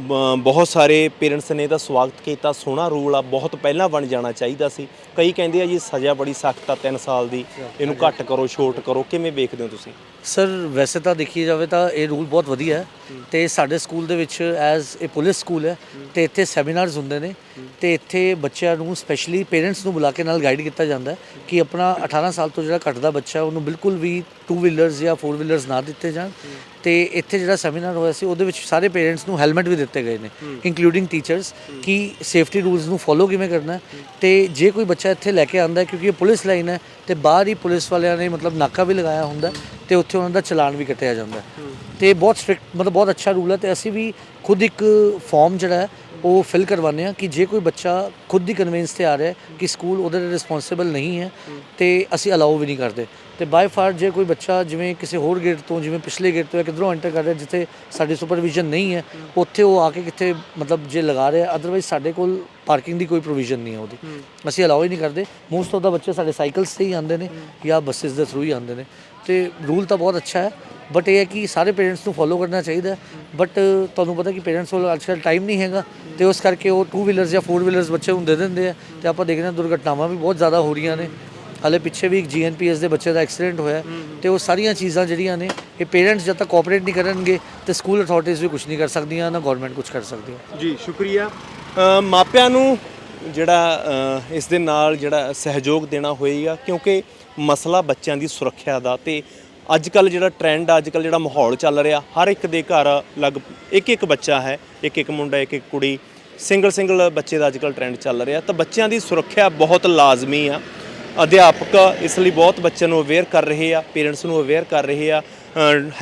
ਬ- ਬਹੁਤ ਸਾਰੇ ਪੇਰੈਂਟਸ ਨੇ ਇਹਦਾ ਸਵਾਗਤ ਕੀਤਾ ਸੋਹਣਾ ਰੂਲ ਆ ਬਹੁਤ ਪਹਿਲਾਂ ਬਣ ਜਾਣਾ ਚਾਹੀਦਾ ਸੀ। ਕਈ ਕਹਿੰਦੇ ਆ ਜੀ ਸਜ਼ਾ ਬੜੀ ਸਖਤ ਆ 3 ਸਾਲ ਦੀ ਇਹਨੂੰ ਘੱਟ ਕਰੋ ਛੋਟ ਕਰੋ ਕਿਵੇਂ ਵੇਖਦੇ ਹੋ ਤੁਸੀਂ? ਸਰ ਵੈਸੇ ਤਾਂ ਦੇਖੀ ਜਾਵੇ ਤਾਂ ਇਹ ਰੂਲ ਬਹੁਤ ਵਧੀਆ ਹੈ ਤੇ ਸਾਡੇ ਸਕੂਲ ਦੇ ਵਿੱਚ ਐਜ਼ ਇਹ ਪੁਲਿਸ ਸਕੂਲ ਹੈ ਤੇ ਇੱਥੇ ਸੈਮੀਨਾਰਸ ਹੁੰਦੇ ਨੇ ਤੇ ਇੱਥੇ ਬੱਚਿਆਂ ਨੂੰ ਸਪੈਸ਼ਲੀ ਪੇਰੈਂਟਸ ਨੂੰ ਬੁਲਾ ਕੇ ਨਾਲ ਗਾਈਡ ਕੀਤਾ ਜਾਂਦਾ ਕਿ ਆਪਣਾ 18 ਸਾਲ ਤੋਂ ਜਿਹੜਾ ਘੱਟਦਾ ਬੱਚਾ ਉਹਨੂੰ ਬਿਲਕੁਲ ਵੀ 2 ਵੀਲਰਸ ਜਾਂ 4 ਵੀਲਰਸ ਨਾ ਦਿੱਤੇ ਜਾਣ। ਤੇ ਇੱਥੇ ਜਿਹੜਾ ਸੈਮੀਨਾਰ ਹੋਇਆ ਸੀ ਉਹਦੇ ਵਿੱਚ ਸਾਰੇ ਪੇਰੈਂਟਸ ਨੂੰ ਹੈਲਮਟ ਵੀ ਦਿੱਤੇ ਗਏ ਨੇ ਇਨਕਲੂਡਿੰਗ ਟੀਚਰਸ ਕਿ ਸੇਫਟੀ ਰੂਲਸ ਨੂੰ ਫੋਲੋ ਕਿਵੇਂ ਕਰਨਾ ਤੇ ਜੇ ਕੋਈ ਬੱਚਾ ਇੱਥੇ ਲੈ ਕੇ ਆਂਦਾ ਕਿਉਂਕਿ ਇਹ ਪੁਲਿਸ ਲਾਈਨ ਹੈ ਤੇ ਬਾਹਰ ਹੀ ਪੁਲਿਸ ਵਾਲਿਆਂ ਨੇ ਮਤਲਬ ਨਾਕਾ ਵੀ ਲਗਾਇਆ ਹੁੰਦਾ ਤੇ ਉੱਥੇ ਉਹਨਾਂ ਦਾ ਚਲਾਨ ਵੀ ਕੱਟਿਆ ਜਾਂਦਾ ਹੈ। ਤੇ ਬਹੁਤ ਸਟ੍ਰਿਕਟ ਮਤਲਬ ਬਹੁਤ ਅੱਛਾ ਰੂਲ ਹੈ ਤੇ ਅਸੀਂ ਵੀ ਖੁਦ ਇੱਕ ਫਾਰਮ ਜਿਹੜਾ ਹੈ ਉਹ ਫਿਲ ਕਰਵਾਉਂਦੇ ਆ ਕਿ ਜੇ ਕੋਈ ਬੱਚਾ ਖੁਦ ਦੀ ਕਨਵਿੰਸ ਤੇ ਆ ਰਿਹਾ ਹੈ ਕਿ ਸਕੂਲ ਉਹਦੇ ਲਈ ਰਿਸਪੌਂਸਿਬਲ ਨਹੀਂ ਹੈ ਤੇ ਅਸੀਂ ਅਲਾਉ ਵੀ ਨਹੀਂ ਕਰਦੇ। ਤੇ ਬਾਈ ਫਾਰ ਜੇ ਕੋਈ ਬੱਚਾ ਜਿਵੇਂ ਕਿਸੇ ਹੋਰ ਗੇਟ ਤੋਂ ਜਿਵੇਂ ਪਿਛਲੇ ਗੇਟ ਤੋਂ ਜਾਂ ਕਿਧਰੋਂ ਐਂਟਰ ਕਰ ਰਿਹਾ ਜਿੱਥੇ ਸਾਡੀ ਸੁਪਰਵਿਜ਼ਨ ਨਹੀਂ ਹੈ ਉੱਥੇ ਉਹ ਆ ਕੇ ਕਿੱਥੇ ਮਤਲਬ ਜੇ ਲਗਾ ਰਿਹਾ ਅਦਰਵਾਈਜ਼ ਸਾਡੇ ਕੋਲ ਪਾਰਕਿੰਗ ਦੀ ਕੋਈ ਪ੍ਰੋਵੀਜ਼ਨ ਨਹੀਂ ਹੈ ਉਹਦੀ। ਅਸੀਂ ਅਲਾਉ ਹੀ ਨਹੀਂ ਕਰਦੇ। ਮੋਸਟ ਆਫ ਦਾ ਬੱਚੇ ਸਾਡੇ ਸਾਈਕਲਸ ਤੇ ਹੀ ਆਉਂਦੇ ਨੇ ਜਾਂ ਬੱਸਿਸ ਦੇ ਥਰੂ ਹੀ ਆਉਂਦੇ ਨੇ। ਤੇ ਰੂਲ ਤਾਂ ਬਹੁਤ ਅੱਛਾ ਹੈ ਬਟ ਇਹ ਹੈ ਕਿ ਸਾਰੇ ਪੇਰੈਂਟਸ ਨੂੰ ਫੋਲੋ ਕਰਨਾ ਚਾਹੀਦਾ ਬਟ ਤੁਹਾਨੂੰ ਪਤਾ ਕਿ ਪੇਰੈਂਟਸ ਕੋਲ ਅੱਜਕੱਲ ਟਾਈਮ ਨਹੀਂ ਹੈਗਾ, ਤੇ ਉਸ ਕਰਕੇ ਉਹ 2 ਵੀਲਰਸ ਜਾਂ 4 ਵੀਲਰਸ ਬੱਚੇ ਨੂੰ ਦੇ ਦਿੰਦੇ ਆ, ਤੇ ਆਪਾਂ ਦੇਖਦੇ ਹਾਂ ਦੁਰਘਟਨਾਵਾਂ ਵੀ ਬਹੁਤ ਜ਼ਿਆਦਾ ਹੋ ਰਹੀਆਂ ਨੇ। ਹਾਲੇ ਪਿੱਛੇ ਵੀ ਇੱਕ ਜੀਐਨਪੀਐਸ ਦੇ ਬੱਚੇ ਦਾ ਐਕਸੀਡੈਂਟ ਹੋਇਆ ਤੇ ਉਹ ਸਾਰੀਆਂ ਚੀਜ਼ਾਂ ਜਿਹੜੀਆਂ ਨੇ, ਇਹ ਪੇਰੈਂਟਸ ਜਦ ਤੱਕ ਕੋਆਪਰੇਟ ਨਹੀਂ ਕਰਨਗੇ, ਤੇ ਸਕੂਲ ਅਥਾਰਟੀਜ਼ ਵੀ ਕੁਝ ਨਹੀਂ ਕਰ ਸਕਦੀਆਂ, ਨਾ ਗਵਰਨਮੈਂਟ ਕੁਝ ਕਰ ਸਕਦੀ ਹੈ ਜੀ, ਸ਼ੁਕਰੀਆ। ਮਾਪਿਆਂ ਨੂੰ ਜਿਹੜਾ ਇਸ ਦੇ ਨਾਲ ਜਿਹੜਾ ਸਹਿਯੋਗ ਦੇਣਾ ਹੋਏਗਾ, ਕਿਉਂਕਿ ਮਸਲਾ ਬੱਚਿਆਂ ਦੀ ਸੁਰੱਖਿਆ ਦਾ ਤੇ ਅੱਜ ਕੱਲ ਜਿਹੜਾ ਟ੍ਰੈਂਡ ਆ ਅੱਜ ਕੱਲ ਜਿਹੜਾ ਮਾਹੌਲ ਚੱਲ ਰਿਹਾ ਹਰ ਇੱਕ ਦੇ ਘਰ ਲਗ ਇੱਕ ਇੱਕ ਬੱਚਾ ਹੈ ਇੱਕ ਇੱਕ ਮੁੰਡਾ ਇੱਕ ਇੱਕ ਕੁੜੀ ਸਿੰਗਲ ਸਿੰਗਲ ਬੱਚੇ ਦਾ ਅੱਜ ਕੱਲ ਟ੍ਰੈਂਡ ਚੱਲ ਰਿਹਾ। ਤਾਂ ਬੱਚਿਆਂ ਦੀ ਸੁਰੱਖਿਆ ਬਹੁਤ ਲਾਜ਼ਮੀ ਆ। ਅਧਿਆਪਕ ਇਸ ਲਈ ਬਹੁਤ ਬੱਚਿਆਂ ਨੂੰ ਅਵੇਅਰ ਕਰ ਰਹੇ ਆ ਪੇਰੈਂਟਸ ਨੂੰ ਅਵੇਅਰ ਕਰ ਰਹੇ ਆ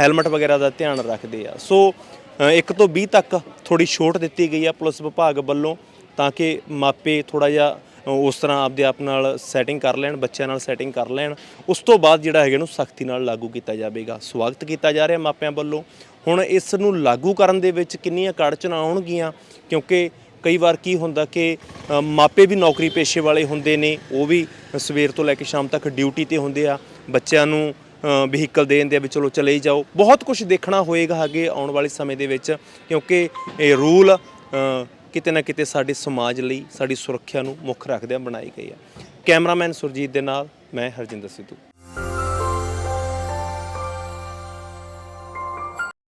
ਹੈਲਮਟ ਵਗੈਰਾ ਦਾ ਧਿਆਨ ਰੱਖਦੇ ਆ। ਸੋ ਅ, ਇੱਕ ਤੋਂ 20 ਤੱਕ ਥੋੜੀ ਛੋਟ ਦਿੱਤੀ ਗਈ ਆ ਪੁਲਿਸ ਵਿਭਾਗ ਵੱਲੋਂ ਤਾਂ ਕਿ ਮਾਪੇ ਥੋੜਾ ਜਿਹਾ ਉਸ ਤਰ੍ਹਾਂ ਆਪਦੇ ਆਪ ਨਾਲ ਸੈਟਿੰਗ ਕਰ ਲੈਣ, ਬੱਚਿਆਂ ਨਾਲ ਸੈਟਿੰਗ ਕਰ ਲੈਣ, ਉਸ ਤੋਂ ਬਾਅਦ ਜਿਹੜਾ ਹੈਗਾ ਇਹਨੂੰ ਸਖਤੀ ਨਾਲ ਲਾਗੂ ਕੀਤਾ ਜਾਵੇਗਾ। ਸਵਾਗਤ ਕੀਤਾ ਜਾ ਰਿਹਾ ਮਾਪਿਆਂ ਵੱਲੋਂ। ਹੁਣ ਇਸ ਨੂੰ ਲਾਗੂ ਕਰਨ ਦੇ ਵਿੱਚ ਕਿੰਨੀਆਂ ਕੜਚਣਾ ਆਉਣਗੀਆਂ? ਕਿਉਂਕਿ ਕਈ ਵਾਰ ਕੀ ਹੁੰਦਾ ਕਿ ਮਾਪੇ ਵੀ ਨੌਕਰੀ ਪੇਸ਼ੇ ਵਾਲੇ ਹੁੰਦੇ ਨੇ, ਉਹ ਵੀ ਸਵੇਰ ਤੋਂ ਲੈ ਕੇ ਸ਼ਾਮ ਤੱਕ ਡਿਊਟੀ ਤੇ ਹੁੰਦੇ ਆ। ਬੱਚਿਆਂ ਨੂੰ ਵਹੀਕਲ ਦੇ ਦਿੰਦੇ ਆ ਵੀ ਚਲੋ ਚਲੇ ਜਾਓ। ਬਹੁਤ ਕੁਝ ਦੇਖਣਾ ਹੋਏਗਾ ਅੱਗੇ ਆਉਣ ਵਾਲੇ ਸਮੇਂ ਦੇ ਵਿੱਚ। ਕਿਉਂਕਿ ਇਹ ਰੂਲ ਕਿਤੇ ਨਾ ਕਿਤੇ ਸਾਡੇ ਸਮਾਜ ਲਈ, ਸਾਡੀ ਸੁਰੱਖਿਆ ਨੂੰ ਮੁੱਖ ਰੱਖਦਿਆਂ ਬਣਾਈ ਗਈ ਆ। ਕੈਮਰਾਮੈਨ ਸੁਰਜੀਤ ਦੇ ਨਾਲ ਮੈਂ ਹਰਜਿੰਦਰ ਸਿੱਧੂ।